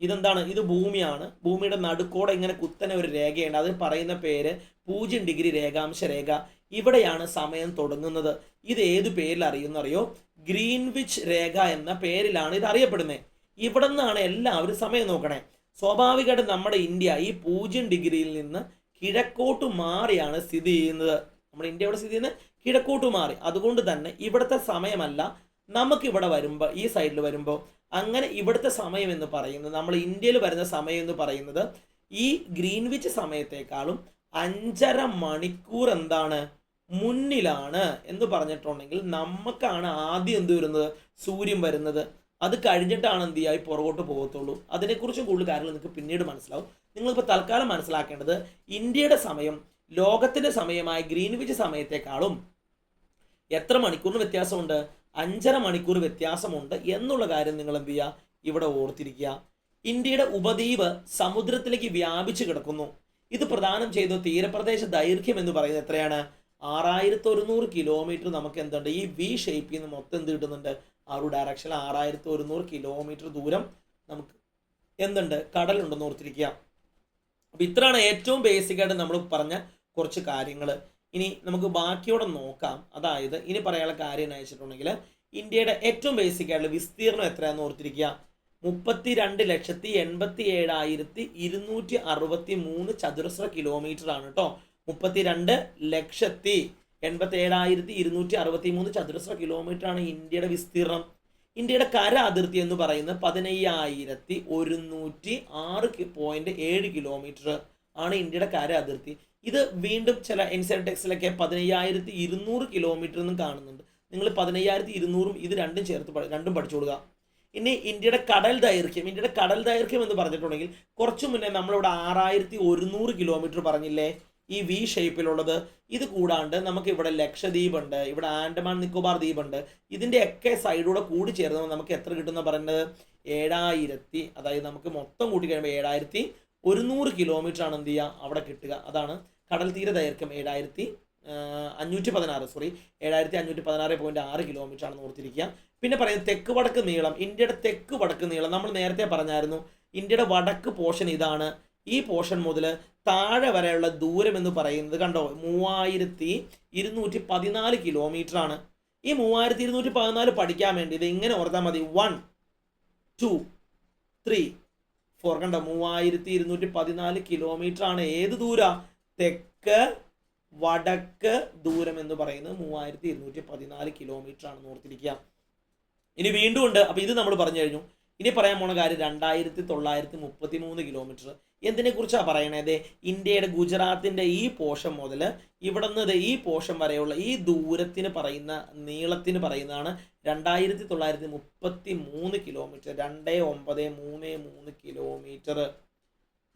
ഇതെന്താണ്? ഇത് ഭൂമിയാണ്. ഭൂമിയുടെ നടുക്കോടെ ഇങ്ങനെ കുത്തനെ ഒരു രേഖയുണ്ട്. അതിന് പറയുന്ന പേര് പൂജ്യം ഡിഗ്രി രേഖാംശ രേഖ ഇവിടെയാണ് സമയം തുടങ്ങുന്നത്. ഇത് ഏത് പേരിൽ അറിയുന്നറിയോ ഗ്രീൻവിച്ച് രേഖ എന്ന പേരിലാണ് ഇത് അറിയപ്പെടുന്നത്. ഇവിടെ നിന്നാണ് എല്ലാവരും സമയം നോക്കണേ. സ്വാഭാവികമായിട്ട് നമ്മുടെ ഇന്ത്യ ഈ പൂജ്യം ഡിഗ്രിയിൽ നിന്ന് കിഴക്കോട്ട് മാറിയാണ് സ്ഥിതി ചെയ്യുന്നത്. നമ്മുടെ ഇന്ത്യ ഇവിടെ സ്ഥിതി ചെയ്യുന്നത്? കിഴക്കോട്ട് മാറി. അതുകൊണ്ട് തന്നെ ഇവിടുത്തെ സമയമല്ല നമുക്ക് ഇവിടെ വരുമ്പോൾ ഈ സൈഡിൽ വരുമ്പോൾ അങ്ങനെ ഇവിടുത്തെ സമയം എന്ന് പറയുന്നത് നമ്മൾ ഇന്ത്യയിൽ വരുന്ന സമയം എന്ന് പറയുന്നത് ഈ ഗ്രീൻവിച്ച് സമയത്തേക്കാളും അഞ്ചര മണിക്കൂർ എന്താണ്? മുന്നിലാണ് എന്ന് പറഞ്ഞിട്ടുണ്ടെങ്കിൽ നമുക്കാണ് ആദ്യം എന്ത് വരുന്നത്? സൂര്യൻ വരുന്നത്. അത് കഴിഞ്ഞിട്ടാണ് എന്ത് ചെയ്യുക? പുറകോട്ട് പോകത്തുള്ളൂ. അതിനെക്കുറിച്ച് കൂടുതൽ കാര്യങ്ങൾ നിങ്ങൾക്ക് പിന്നീട് മനസ്സിലാവും. നിങ്ങളിപ്പോൾ തൽക്കാലം മനസ്സിലാക്കേണ്ടത് ഇന്ത്യയുടെ സമയം ലോകത്തിന്റെ സമയമായ ഗ്രീൻവിച്ച് സമയത്തെക്കാളും എത്ര മണിക്കൂറിന് വ്യത്യാസമുണ്ട്? അഞ്ചര മണിക്കൂർ വ്യത്യാസമുണ്ട് എന്നുള്ള കാര്യം നിങ്ങൾ എന്ത് ചെയ്യുക? ഇവിടെ ഓർത്തിരിക്കുക. ഇന്ത്യയുടെ ഉപദ്വീപ് സമുദ്രത്തിലേക്ക് വ്യാപിച്ചു കിടക്കുന്നു. ഇത് പ്രദാനം ചെയ്ത തീരപ്രദേശ ദൈർഘ്യം എന്ന് പറയുന്നത് എത്രയാണ്? ആറായിരത്തി ഒരുന്നൂറ് കിലോമീറ്റർ നമുക്ക് എന്തുണ്ട് ഈ വി ഷേപ്പിൽ നിന്ന് മൊത്തം എന്ത് കിട്ടുന്നുണ്ട്? ആ ഒരു ഡയറക്ഷനിൽ ആറായിരത്തി ഒരുന്നൂറ് കിലോമീറ്റർ ദൂരം നമുക്ക് എന്തുണ്ട്? കടലുണ്ടെന്ന് ഓർത്തിരിക്കുക. അപ്പം ഇത്രയാണ് ഏറ്റവും ബേസിക് ആയിട്ട് നമ്മൾ പറഞ്ഞ കുറച്ച് കാര്യങ്ങൾ ഇനി നമുക്ക് ബാക്കിയോടെ നോക്കാം. അതായത് ഇനി പറയാനുള്ള കാര്യം എന്ന് വെച്ചിട്ടുണ്ടെങ്കിൽ ഇന്ത്യയുടെ ഏറ്റവും ബേസിക് ആയിട്ടുള്ള വിസ്തീർണം എത്രയാണെന്ന് ഓർത്തിരിക്കുക. മുപ്പത്തി രണ്ട് ലക്ഷത്തി എൺപത്തി ഏഴായിരത്തി ഇരുന്നൂറ്റി അറുപത്തി മൂന്ന് ചതുരശ്ര കിലോമീറ്റർ ആണ് കേട്ടോ മുപ്പത്തി രണ്ട് ലക്ഷത്തി എൺപത്തി ഏഴായിരത്തി ഇരുന്നൂറ്റി അറുപത്തി മൂന്ന് ചതുരശ്ര കിലോമീറ്റർ ആണ് ഇന്ത്യയുടെ വിസ്തീർണം. ഇന്ത്യയുടെ കര അതിർത്തി എന്ന് പറയുന്നത് പതിനയ്യായിരത്തി ഒരുന്നൂറ്റി ആറ് പോയിന്റ് ഏഴ് കിലോമീറ്റർ ആണ് ഇന്ത്യയുടെ കര അതിർത്തി ഇത് വീണ്ടും ചില എൻസൈഡ് ടെക്സ്റ്റിലൊക്കെ പതിനയ്യായിരത്തി ഇരുന്നൂറ് കിലോമീറ്റർ എന്നും കാണുന്നുണ്ട്. നിങ്ങൾ പതിനയ്യായിരത്തി ഇരുന്നൂറും ഇത് രണ്ടും ചേർത്ത് രണ്ടും പഠിച്ചു കൊടുക്കുക ഇനി ഇന്ത്യയുടെ കടൽ ദൈർഘ്യം. ഇന്ത്യയുടെ കടൽ ദൈർഘ്യം എന്ന് പറഞ്ഞിട്ടുണ്ടെങ്കിൽ കുറച്ചു മുന്നേ നമ്മളിവിടെ ആറായിരത്തി ഒരുന്നൂറ് കിലോമീറ്റർ പറഞ്ഞില്ലേ? ഈ വി ഷേപ്പിലുള്ളത് ഇത് കൂടാണ്ട് നമുക്ക് ഇവിടെ ലക്ഷദ്വീപ് ഉണ്ട്. ഇവിടെ ആൻഡമാൻ നിക്കോബാർ ദ്വീപ് ഉണ്ട്. ഇതിന്റെ ഒക്കെ സൈഡൂടെ കൂടി ചേർന്ന് നമുക്ക് എത്ര കിട്ടുന്ന പറയുന്നത് ഏഴായിരത്തി അതായത് നമുക്ക് മൊത്തം കൂട്ടി കഴിയുമ്പോൾ ഏഴായിരത്തി ഒരുന്നൂറ് കിലോമീറ്റർ ആണ് എന്ത് ചെയ്യുക? അവിടെ കിട്ടുക. അതാണ് കടൽ തീര ദൈർഘ്യം. ഏഴായിരത്തി അഞ്ഞൂറ്റി പതിനാറ് സോറി ഏഴായിരത്തി അഞ്ഞൂറ്റി പതിനാറ് പോയിന്റ് ആറ് കിലോമീറ്റർ ആണെന്ന് ഓർത്തിരിക്കുക. പിന്നെ പറയുന്നത് തെക്ക് വടക്ക് നീളം. ഇന്ത്യയുടെ തെക്ക് വടക്ക് നീളം. നമ്മൾ നേരത്തെ പറഞ്ഞായിരുന്നു. ഇന്ത്യയുടെ വടക്ക് പോർഷൻ ഇതാണ്. ഈ പോർഷൻ മുതൽ താഴെ വരെയുള്ള ദൂരം എന്ന് പറയുന്നത് കണ്ടോ? മൂവായിരത്തി ഇരുന്നൂറ്റി പതിനാല് കിലോമീറ്റർ ആണ്. ഈ മൂവായിരത്തി ഇരുന്നൂറ്റി പതിനാല് പഠിക്കാൻ വേണ്ടി ഇത് ഇങ്ങനെ ഓർത്താൽ മതി. വൺ ടു ത്രീ ഫോർ കണ്ടോ? മൂവായിരത്തി ഇരുന്നൂറ്റി പതിനാല് കിലോമീറ്റർ ആണ്. ഏത് ദൂര? തെക്ക് വടക്ക് ദൂരം എന്ന് പറയുന്നത് മൂവായിരത്തി ഇരുന്നൂറ്റി പതിനാല് കിലോമീറ്റർ ആണ് ഓർത്തിരിക്കുക. ഇനി വീണ്ടും ഉണ്ട്. അപ്പൊ ഇത് നമ്മൾ പറഞ്ഞു കഴിഞ്ഞു. ഇനി പറയാൻ പോണ കാര്യം രണ്ടായിരത്തി തൊള്ളായിരത്തി മുപ്പത്തി മൂന്ന് കിലോമീറ്റർ എന്തിനെ കുറിച്ചാണ് പറയണത്? ഇന്ത്യയുടെ ഗുജറാത്തിന്റെ ഈ പോഷൻ മുതൽ ഇവിടെ നിന്ന് ഈ പോഷൻ വരെയുള്ള ഈ ദൂരത്തിന് പറയുന്ന നീളത്തിന് പറയുന്നതാണ് രണ്ടായിരത്തി തൊള്ളായിരത്തി മുപ്പത്തി മൂന്ന് കിലോമീറ്റർ രണ്ട് ഒമ്പത് മൂന്ന് മൂന്ന് കിലോമീറ്റർ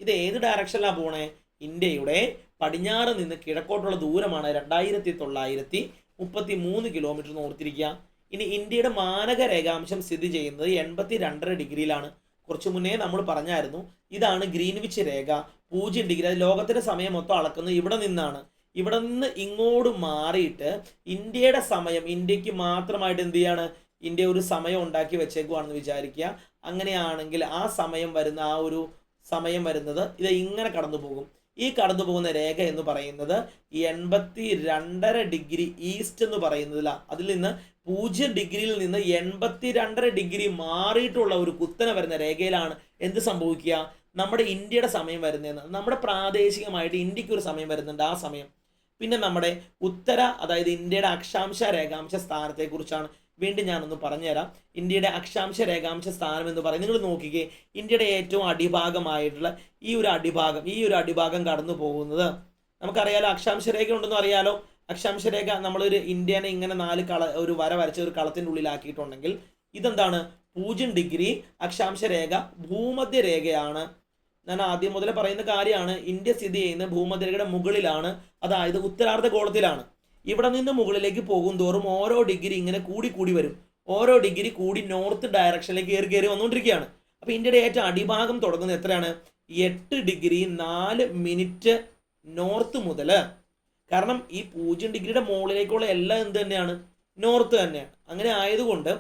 ഇത് ഏത് ഡയറക്ഷനിലാണ് പോണേ? ഇന്ത്യയുടെ പടിഞ്ഞാറ് നിന്ന് കിഴക്കോട്ടുള്ള ദൂരമാണ് രണ്ടായിരത്തി തൊള്ളായിരത്തി മുപ്പത്തി മൂന്ന് കിലോമീറ്റർ എന്ന് ഓർത്തിരിക്കുക. ഇനി ഇന്ത്യയുടെ മാനക രേഖാംശം സ്ഥിതി ചെയ്യുന്നത് എൺപത്തി രണ്ടര ഡിഗ്രിയിലാണ്. കുറച്ച് മുന്നേ നമ്മൾ പറഞ്ഞായിരുന്നു ഇതാണ് ഗ്രീൻവിച്ച് രേഖ. പൂജ്യം ഡിഗ്രി അത് ലോകത്തിന്റെ സമയം മൊത്തം അളക്കുന്നത് ഇവിടെ നിന്നാണ്. ഇവിടെ നിന്ന് ഇങ്ങോട്ട് മാറിയിട്ട് ഇന്ത്യയുടെ സമയം ഇന്ത്യയ്ക്ക് മാത്രമായിട്ട് എന്ത് ചെയ്യാണ്? ഇന്ത്യ ഒരു സമയം ഉണ്ടാക്കി വെച്ചേക്കുവാണെന്ന് വിചാരിക്കുക. അങ്ങനെയാണെങ്കിൽ ആ സമയം വരുന്ന ആ ഒരു സമയം വരുന്നത് ഇത് ഇങ്ങനെ കടന്നു പോകും ഈ കടന്നു പോകുന്ന രേഖ എന്ന് പറയുന്നത് എൺപത്തി രണ്ടര ഡിഗ്രി ഈസ്റ്റ് എന്ന് പറയുന്നതില്ല അതിൽ നിന്ന് പൂജ്യം ഡിഗ്രിയിൽ നിന്ന് എൺപത്തി രണ്ടര ഡിഗ്രി മാറിയിട്ടുള്ള ഒരു കുത്തനെ വരുന്ന രേഖയിലാണ് എന്ത് സംഭവിക്കുക? നമ്മുടെ ഇന്ത്യയുടെ സമയം വരുന്നതെന്ന്. നമ്മുടെ പ്രാദേശികമായിട്ട് ഇന്ത്യയ്ക്ക് ഒരു സമയം വരുന്നുണ്ട് ആ സമയം. പിന്നെ നമ്മുടെ ഉത്തര അതായത് ഇന്ത്യയുടെ അക്ഷാംശ രേഖാംശ സ്ഥാനത്തെക്കുറിച്ചാണ് വീണ്ടും ഞാനൊന്ന് പറഞ്ഞുതരാം. ഇന്ത്യയുടെ അക്ഷാംശ രേഖാംശ സ്ഥാനം എന്ന് പറയും. നിങ്ങൾ നോക്കിക്കേ ഇന്ത്യയുടെ ഏറ്റവും അടിഭാഗമായിട്ടുള്ള ഈ ഒരു അടിഭാഗം ഈ ഒരു അടിഭാഗം കടന്നു പോകുന്നത്. നമുക്കറിയാലോ അക്ഷാംശ രേഖ ഉണ്ടെന്ന് അറിയാലോ? അക്ഷാംശ രേഖ നമ്മളൊരു ഇന്ത്യനെ ഇങ്ങനെ നാല് കള ഒരു വര വരച്ച ഒരു കളത്തിന്റെ ഉള്ളിലാക്കിയിട്ടുണ്ടെങ്കിൽ ഇതെന്താണ്? പൂജ്യം ഡിഗ്രി അക്ഷാംശ രേഖ ഭൂമധ്യ രേഖയാണ്. ഞാൻ ആദ്യം മുതലേ പറയുന്ന കാര്യമാണ് ഇന്ത്യ സ്ഥിതി ചെയ്യുന്ന ഭൂമധ്യരേഖയുടെ മുകളിലാണ് അതായത് ഉത്തരാർദ്ധ ഗോളത്തിലാണ്. ഇവിടെ നിന്ന് മുകളിലേക്ക് പോകും തോറും ഓരോ ഡിഗ്രി ഇങ്ങനെ കൂടി കൂടി വരും. ഓരോ ഡിഗ്രി കൂടി നോർത്ത് ഡയറക്ഷനിലേക്ക് കയറി കയറി വന്നുകൊണ്ടിരിക്കുകയാണ്. അപ്പോൾ ഇന്ത്യയുടെ ഏറ്റവും അടിഭാഗം തുടങ്ങുന്നത് എത്രയാണ്? എട്ട് ഡിഗ്രി നാല് മിനിറ്റ് നോർത്ത് മുതൽ കാരണം ഈ പൂജ്യം ഡിഗ്രിയുടെ മുകളിലേക്കുള്ള എല്ലാം എന്ത് തന്നെയാണ്? നോർത്ത് തന്നെയാണ്. അങ്ങനെ ആയതുകൊണ്ട്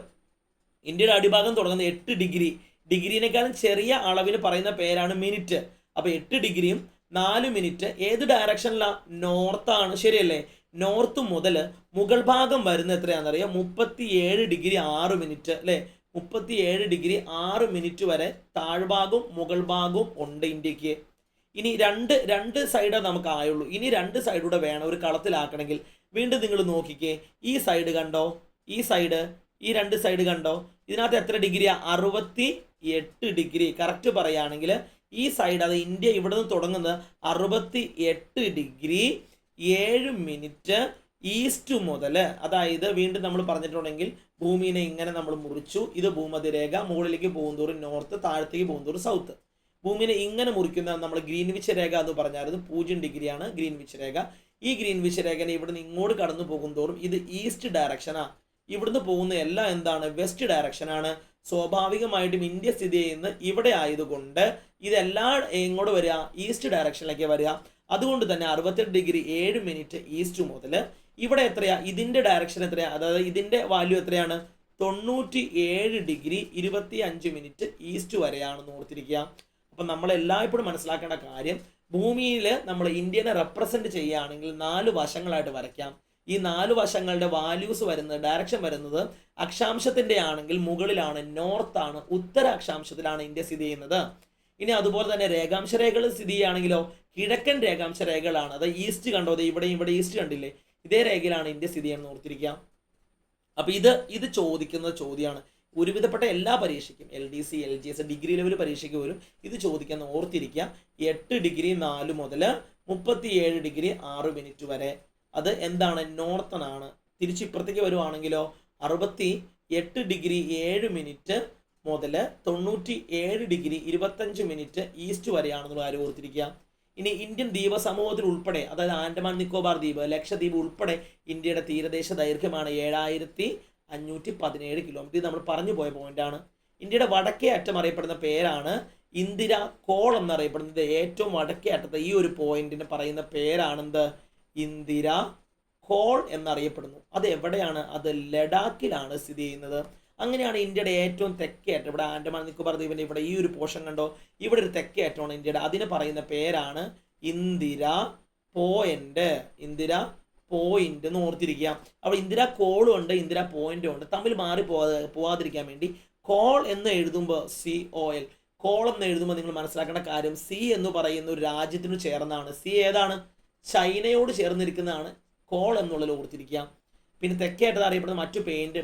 ഇന്ത്യയുടെ അടിഭാഗം തുടങ്ങുന്നത് എട്ട് ഡിഗ്രി. ഡിഗ്രീനേക്കാളും ചെറിയ അളവിൽ പറയുന്ന പേരാണ് മിനിറ്റ്. അപ്പോൾ എട്ട് ഡിഗ്രിയും നാല് മിനിറ്റ്. ഏത് ഡയറക്ഷനിലാണ് നോർത്താണ് ശരിയല്ലേ? നോർത്ത് മുതൽ മുകൾ ഭാഗം വരുന്ന എത്രയാണെന്നറിയാം? മുപ്പത്തി ഏഴ് ഡിഗ്രി ആറ് മിനിറ്റ് അല്ലേ? മുപ്പത്തി ഏഴ് ഡിഗ്രി ആറ് മിനിറ്റ് വരെ താഴ്ഭാഗവും മുകൾ ഭാഗവും ഉണ്ട് ഇന്ത്യയ്ക്ക്. ഇനി രണ്ട് രണ്ട് സൈഡേ നമുക്ക് ആയുള്ളൂ. ഇനി രണ്ട് സൈഡൂടെ വേണം ഒരു കളത്തിലാക്കണമെങ്കിൽ. വീണ്ടും നിങ്ങൾ നോക്കിക്കേ. ഈ സൈഡ് കണ്ടോ? ഈ സൈഡ് ഈ രണ്ട് സൈഡ് കണ്ടോ? ഇതിനകത്ത് എത്ര ഡിഗ്രിയാണ് അറുപത്തി എട്ട് ഡിഗ്രി. കറക്റ്റ് പറയുകയാണെങ്കിൽ ഈ സൈഡ് അത് ഇന്ത്യ ഇവിടെ നിന്ന് തുടങ്ങുന്നത് അറുപത്തി എട്ട് ഡിഗ്രി ഏഴ് മിനിറ്റ് ഈസ്റ്റ് മുതൽ അതായത് വീണ്ടും നമ്മൾ പറഞ്ഞിട്ടുണ്ടെങ്കിൽ ഭൂമിനെ ഇങ്ങനെ നമ്മൾ മുറിച്ചു. ഇത് ഭൂമധ്യരേഖ മുകളിലേക്ക് പോകുന്തോറും നോർത്ത് താഴത്തേക്ക് പോകുന്തോറും സൗത്ത്. ഭൂമിനെ ഇങ്ങനെ മുറിക്കുന്ന നമ്മൾ ഗ്രീൻവിച്ച് രേഖ എന്ന് പറഞ്ഞായിരുന്നു പൂജ്യം ഡിഗ്രിയാണ് ഗ്രീൻവിച്ച് രേഖ. ഈ ഗ്രീൻവിച്ച് രേഖനെ ഇവിടുന്ന് ഇങ്ങോട്ട് കടന്നു പോകുന്തോറും ഇത് ഈസ്റ്റ് ഡയറക്ഷനാ ഇവിടുന്ന് പോകുന്ന എല്ലാം എന്താണ്? വെസ്റ്റ് ഡയറക്ഷനാണ് സ്വാഭാവികമായിട്ടും ഇന്ത്യ സ്ഥിതി ചെയ്യുന്ന ഇവിടെ ആയതുകൊണ്ട് ഇതെല്ലാം എങ്ങോട്ട് വരിക ഈസ്റ്റ് ഡയറക്ഷനിലേക്ക് വരിക. അതുകൊണ്ട് തന്നെ അറുപത്തെട്ട് ഡിഗ്രി ഏഴ് മിനിറ്റ് ഈസ്റ്റ് മുതൽ ഇവിടെ എത്രയാ? ഇതിന്റെ ഡയറക്ഷൻ എത്രയാ? അതായത് ഇതിന്റെ വാല്യൂ എത്രയാണ്? തൊണ്ണൂറ്റി ഏഴ് ഡിഗ്രി ഇരുപത്തി അഞ്ച് മിനിറ്റ് ഈസ്റ്റ് വരെയാണെന്ന് ഓർത്തിരിക്കുക. അപ്പം നമ്മൾ എല്ലായ്പ്പോഴും മനസ്സിലാക്കേണ്ട കാര്യം ഭൂമിയിൽ നമ്മൾ ഇന്ത്യനെ റെപ്രസെന്റ് ചെയ്യുകയാണെങ്കിൽ നാല് വശങ്ങളായിട്ട് വരയ്ക്കാം. ഈ നാല് വശങ്ങളുടെ വാല്യൂസ് വരുന്നത് ഡയറക്ഷൻ വരുന്നത് അക്ഷാംശത്തിന്റെ ആണെങ്കിൽ മുകളിലാണ് നോർത്ത് ആണ് ഉത്തര അക്ഷാംശത്തിലാണ് ഇന്ത്യ സ്ഥിതി ചെയ്യുന്നത്. ഇനി അതുപോലെ തന്നെ രേഖാംശ രേഖകൾ സ്ഥിതി ചെയ്യുകയാണെങ്കിലോ കിഴക്കൻ രേഖാംശ രേഖകളാണ്. അതായത് ഈസ്റ്റ് കണ്ടോ? അതെ ഇവിടെ ഇവിടെ ഈസ്റ്റ് കണ്ടില്ലേ? ഇതേ രേഖയിലാണ് ഇന്ത്യ സ്ഥിതി ചെയ്യുന്നത് ഓർത്തിരിക്കാം അപ്പോൾ ഇത് ഇത് ചോദിക്കുന്ന ചോദ്യമാണ്. ഒരുവിധപ്പെട്ട എല്ലാ പരീക്ഷയ്ക്കും L D C L G S degree level പരീക്ഷയ്ക്ക് പോലും ഇത് ചോദിക്കുന്ന ഓർത്തിരിക്കുക. എട്ട് ഡിഗ്രി നാല് മുതൽ മുപ്പത്തിയേഴ് ഡിഗ്രി ആറ് മിനിറ്റ് വരെ. അത് എന്താണ്? നോർത്തൺ ആണ്. തിരിച്ച് ഇപ്പുറത്തേക്ക് വരുവാണെങ്കിലോ? അറുപത്തി എട്ട് ഡിഗ്രി ഏഴ് മിനിറ്റ് മുതൽ തൊണ്ണൂറ്റി ഏഴ് ഡിഗ്രി ഇരുപത്തഞ്ച് മിനിറ്റ് ഈസ്റ്റ് വരെയാണെന്നുള്ള കാര്യം ഓർത്തിരിക്കുക. ഇനി ഇന്ത്യൻ ദ്വീപ സമൂഹത്തിൽ ഉൾപ്പെടെ അതായത് ആൻഡമാൻ നിക്കോബാർ ദ്വീപ് ലക്ഷദ്വീപ് ഉൾപ്പെടെ ഇന്ത്യയുടെ തീരദേശ ദൈർഘ്യമാണ് ഏഴായിരത്തി അഞ്ഞൂറ്റി പതിനേഴ് കിലോമീറ്റർ നമ്മൾ പറഞ്ഞു പോയ പോയിന്റാണ് ഇന്ത്യയുടെ വടക്കേ അറ്റം അറിയപ്പെടുന്ന പേരാണ് ഇന്ദിര കോൾ എന്നറിയപ്പെടുന്നത്. ഏറ്റവും വടക്കേ അറ്റത്തെ ഈ ഒരു പോയിന്റിന് പറയുന്ന പേരാണെന്ത്? ഇന്ദിര കോൾ എന്നറിയപ്പെടുന്നു. അത് എവിടെയാണ്? അത് ലഡാക്കിലാണ് സ്ഥിതി ചെയ്യുന്നത്. അങ്ങനെയാണ് ഇന്ത്യയുടെ ഏറ്റവും തെക്കേറ്റം ഇവിടെ ആൻഡമാൻ നിക്കോബാർ ദ്വീപിന്റെ ഇവിടെ ഈ ഒരു പോഷൻ കണ്ടോ? ഇവിടെ ഒരു തെക്കേറ്റമാണ് ഇന്ത്യയുടെ. അതിന് പറയുന്ന പേരാണ് ഇന്ദിര പോയിന്റ്. ഇന്ദിര പോയിന്റ് എന്ന് ഓർത്തിരിക്കുക. അപ്പോൾ ഇന്ദിര കോളും ഉണ്ട് ഇന്ദിര പോയിന്റും ഉണ്ട്. തമ്മിൽ മാറി പോവാതെ പോവാതിരിക്കാൻ വേണ്ടി കോൾ എന്ന് എഴുതുമ്പോൾ സി ഒ എൽ. കോൾ എന്ന് എഴുതുമ്പോൾ നിങ്ങൾ മനസ്സിലാക്കേണ്ട കാര്യം സി എന്ന് പറയുന്ന ഒരു രാജ്യത്തിന് ചേർന്നാണ്. സി ഏതാണ്? ചൈനയോട് ചേർന്നിരിക്കുന്നതാണ് കോൾ എന്നുള്ളത് ഓർത്തിരിക്കുക. പിന്നെ തെക്കേറ്റത് അറിയപ്പെടുന്ന മറ്റു പെയിന്റ്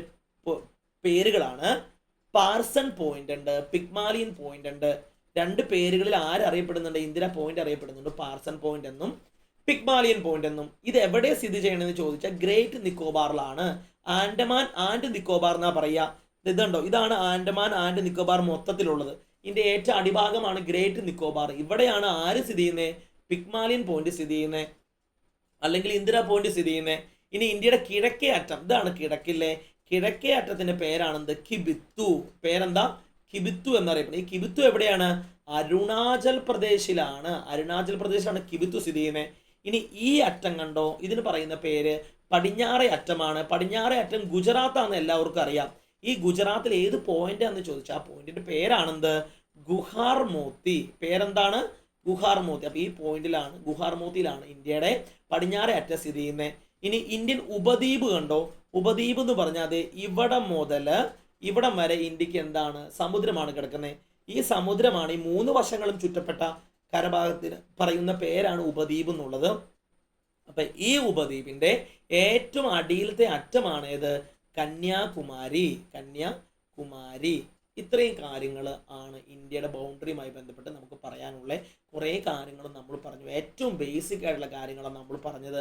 പേരുകളാണ്. പാർസൺ പോയിന്റ് ഉണ്ട് പിഗ്മാലിയൻ പോയിന്റ് ഉണ്ട്. രണ്ട് പേരുകളിൽ ആരറിയപ്പെടുന്നുണ്ട് ഇന്ദിര പോയിന്റ് അറിയപ്പെടുന്നുണ്ട്. പാർസൺ പോയിന്റ് എന്നും പിഗ്മാലിയൻ പോയിന്റ് എന്നും. ഇത് എവിടെ സ്ഥിതി ചെയ്യണമെന്ന് ചോദിച്ചാൽ ഗ്രേറ്റ് നിക്കോബാറിലാണ്. ആൻഡമാൻ ആൻഡ് നിക്കോബാർ എന്നാ പറയുക. ഇതുണ്ടോ? ഇതാണ് ആൻഡമാൻ ആൻഡ് നിക്കോബാർ മൊത്തത്തിലുള്ളത്. ഇതിന്റെ ഏറ്റവും അടിഭാഗമാണ് ഗ്രേറ്റ് നിക്കോബാർ. ഇവിടെയാണ് ആര് സ്ഥിതി ചെയ്യുന്നത് പിഗ്മാലിയൻ പോയിന്റ് സ്ഥിതി ചെയ്യുന്നത് അല്ലെങ്കിൽ ഇന്ദിര പോയിന്റ് സ്ഥിതി ചെയ്യുന്നത് ഇനി ഇന്ത്യയുടെ കിഴക്കേ അറ്റം. ഇതാണ് കിഴക്കില്ലേ? കിഴക്കേ അറ്റത്തിന്റെ പേരാണെന്ത്? കിബിത്തു. പേരെന്താ? കിബിത്തു എന്നറിയപ്പെടുന്നത്. ഈ കിബിത്തു എവിടെയാണ്? അരുണാചൽ പ്രദേശിലാണ്. അരുണാചൽ പ്രദേശിലാണ് കിബിത്തു സ്ഥിതി ചെയ്യുന്നത് ഇനി ഈ അറ്റം കണ്ടോ? ഇതിന് പറയുന്ന പേര് പടിഞ്ഞാറേ അറ്റമാണ്. പടിഞ്ഞാറേ അറ്റം ഗുജറാത്താന്ന് എല്ലാവർക്കും അറിയാം. ഈ ഗുജറാത്തിൽ ഏത് പോയിന്റ് എന്ന് ചോദിച്ചാൽ ആ പോയിന്റിന്റെ പേരാണെന്ത്? ഗുഹാർ മോത്തി പേരെന്താണ്? ഗുഹാർ മോത്തി അപ്പോൾ ഈ പോയിന്റിലാണ് ഗുഹാർ മോത്തിയിലാണ് ഇന്ത്യയുടെ പടിഞ്ഞാറെ അറ്റം സ്ഥിതി ചെയ്യുന്നത് ഇനി ഇന്ത്യൻ ഉപദ്വീപ് കണ്ടോ? ഉപദ്വീപ് എന്ന് പറഞ്ഞാൽ ഇവിടെ മുതൽ ഇവിടം വരെ ഇന്ത്യയ്ക്ക് എന്താണ് സമുദ്രമാണ് കിടക്കുന്നത്. ഈ സമുദ്രമാണ് ഈ മൂന്ന് വശങ്ങളും ചുറ്റപ്പെട്ട കരഭാഗത്തിന് പറയുന്ന പേരാണ് ഉപദ്വീപ് എന്നുള്ളത്. അപ്പൊ ഈ ഉപദ്വീപിന്റെ ഏറ്റവും അടിയിലത്തെ അറ്റമാണ് ഏത്? കന്യാകുമാരി. കന്യാകുമാരി. ഇത്രയും കാര്യങ്ങൾ ആണ് ഇന്ത്യയുടെ ബൗണ്ടറിയുമായി ബന്ധപ്പെട്ട് നമുക്ക് പറയാനുള്ള. കുറേ കാര്യങ്ങൾ നമ്മൾ പറഞ്ഞു. ഏറ്റവും ബേസിക് ആയിട്ടുള്ള കാര്യങ്ങളാണ് നമ്മൾ പറഞ്ഞത്.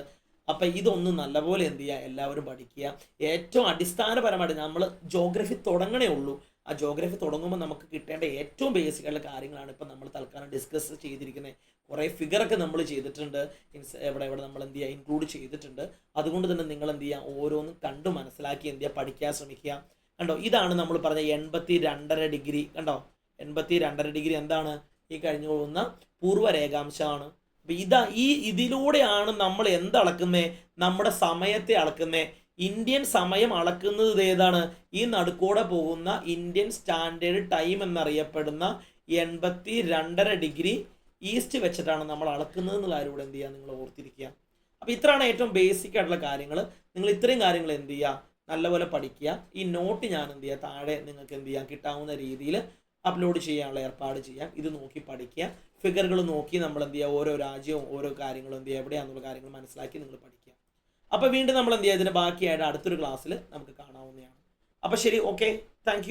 അപ്പം ഇതൊന്ന് നല്ലപോലെ എന്ത് ചെയ്യുക എല്ലാവരും പഠിക്കുക. ഏറ്റവും അടിസ്ഥാനപരമായിട്ട് നമ്മൾ ജോഗ്രഫി തുടങ്ങണേ ഉള്ളൂ. ആ ജോഗ്രഫി തുടങ്ങുമ്പോൾ നമുക്ക് കിട്ടേണ്ട ഏറ്റവും ബേസിക് കാര്യങ്ങളാണ് ഇപ്പം നമ്മൾ തൽക്കാലം ഡിസ്കസ് ചെയ്തിരിക്കുന്നത് കുറേ ഫിഗറൊക്കെ നമ്മൾ ചെയ്തിട്ടുണ്ട്. മീൻസ് എവിടെ എവിടെ നമ്മൾ എന്ത് ചെയ്യുക ഇൻക്ലൂഡ് ചെയ്തിട്ടുണ്ട്. അതുകൊണ്ട് തന്നെ നിങ്ങൾ എന്ത് ചെയ്യുക ഓരോന്നും കണ്ടു മനസ്സിലാക്കി എന്ത് ചെയ്യുക പഠിക്കാൻ ശ്രമിക്കുക. കണ്ടോ? ഇതാണ് നമ്മൾ പറഞ്ഞ എൺപത്തി രണ്ടര ഡിഗ്രി. കണ്ടോ? എൺപത്തി രണ്ടര ഡിഗ്രി എന്താണ്? ഈ കഴിഞ്ഞു പോകുന്ന പൂർവ രേഖാംശമാണ് അപ്പൊ ഇതാ ഈ ഇതിലൂടെയാണ് നമ്മൾ എന്തളക്കുന്നത് നമ്മുടെ സമയത്തെ അളക്കുന്നത് ഇന്ത്യൻ സമയം അളക്കുന്നത് ഏതാണ്? ഈ നടുക്കൂടെ പോകുന്ന ഇന്ത്യൻ സ്റ്റാൻഡേർഡ് ടൈം എന്നറിയപ്പെടുന്ന എൺപത്തി രണ്ടര ഡിഗ്രി ഈസ്റ്റ് വെച്ചിട്ടാണ് നമ്മൾ അളക്കുന്നത് എന്നുള്ള കൂടെ എന്ത് ചെയ്യുക? നിങ്ങൾ ഓർത്തിരിക്കുക. അപ്പോൾ ഇത്രയാണ് ഏറ്റവും ബേസിക് ആയിട്ടുള്ള കാര്യങ്ങൾ നിങ്ങൾ ഇത്രയും കാര്യങ്ങൾ എന്ത് ചെയ്യുക? നല്ലപോലെ പഠിക്കുക. ഈ നോട്ട് ഞാൻ എന്ത് ചെയ്യുക? താഴെ നിങ്ങൾക്ക് എന്ത് ചെയ്യാം? കിട്ടാവുന്ന രീതിയിൽ അപ്ലോഡ് ചെയ്യാനുള്ള ഏർപ്പാട് ചെയ്യാം. ഇത് നോക്കി പഠിക്കുക. ഫിഗറുകൾ നോക്കി നമ്മൾ എന്ത് ചെയ്യുക? ഓരോ രാജ്യവും ഓരോ കാര്യങ്ങളും എന്ത് ചെയ്യുക? എവിടെയാണെന്നുള്ള കാര്യങ്ങൾ മനസ്സിലാക്കി നിങ്ങൾ പഠിക്കുക. അപ്പോൾ വീണ്ടും നമ്മൾ എന്ത് ചെയ്യുക? ഇതിന് ബാക്കിയായിട്ട് അടുത്തൊരു ക്ലാസ്സിൽ നമുക്ക് കാണാവുന്നതാണ്. അപ്പോൾ ശരി ഓക്കെ താങ്ക്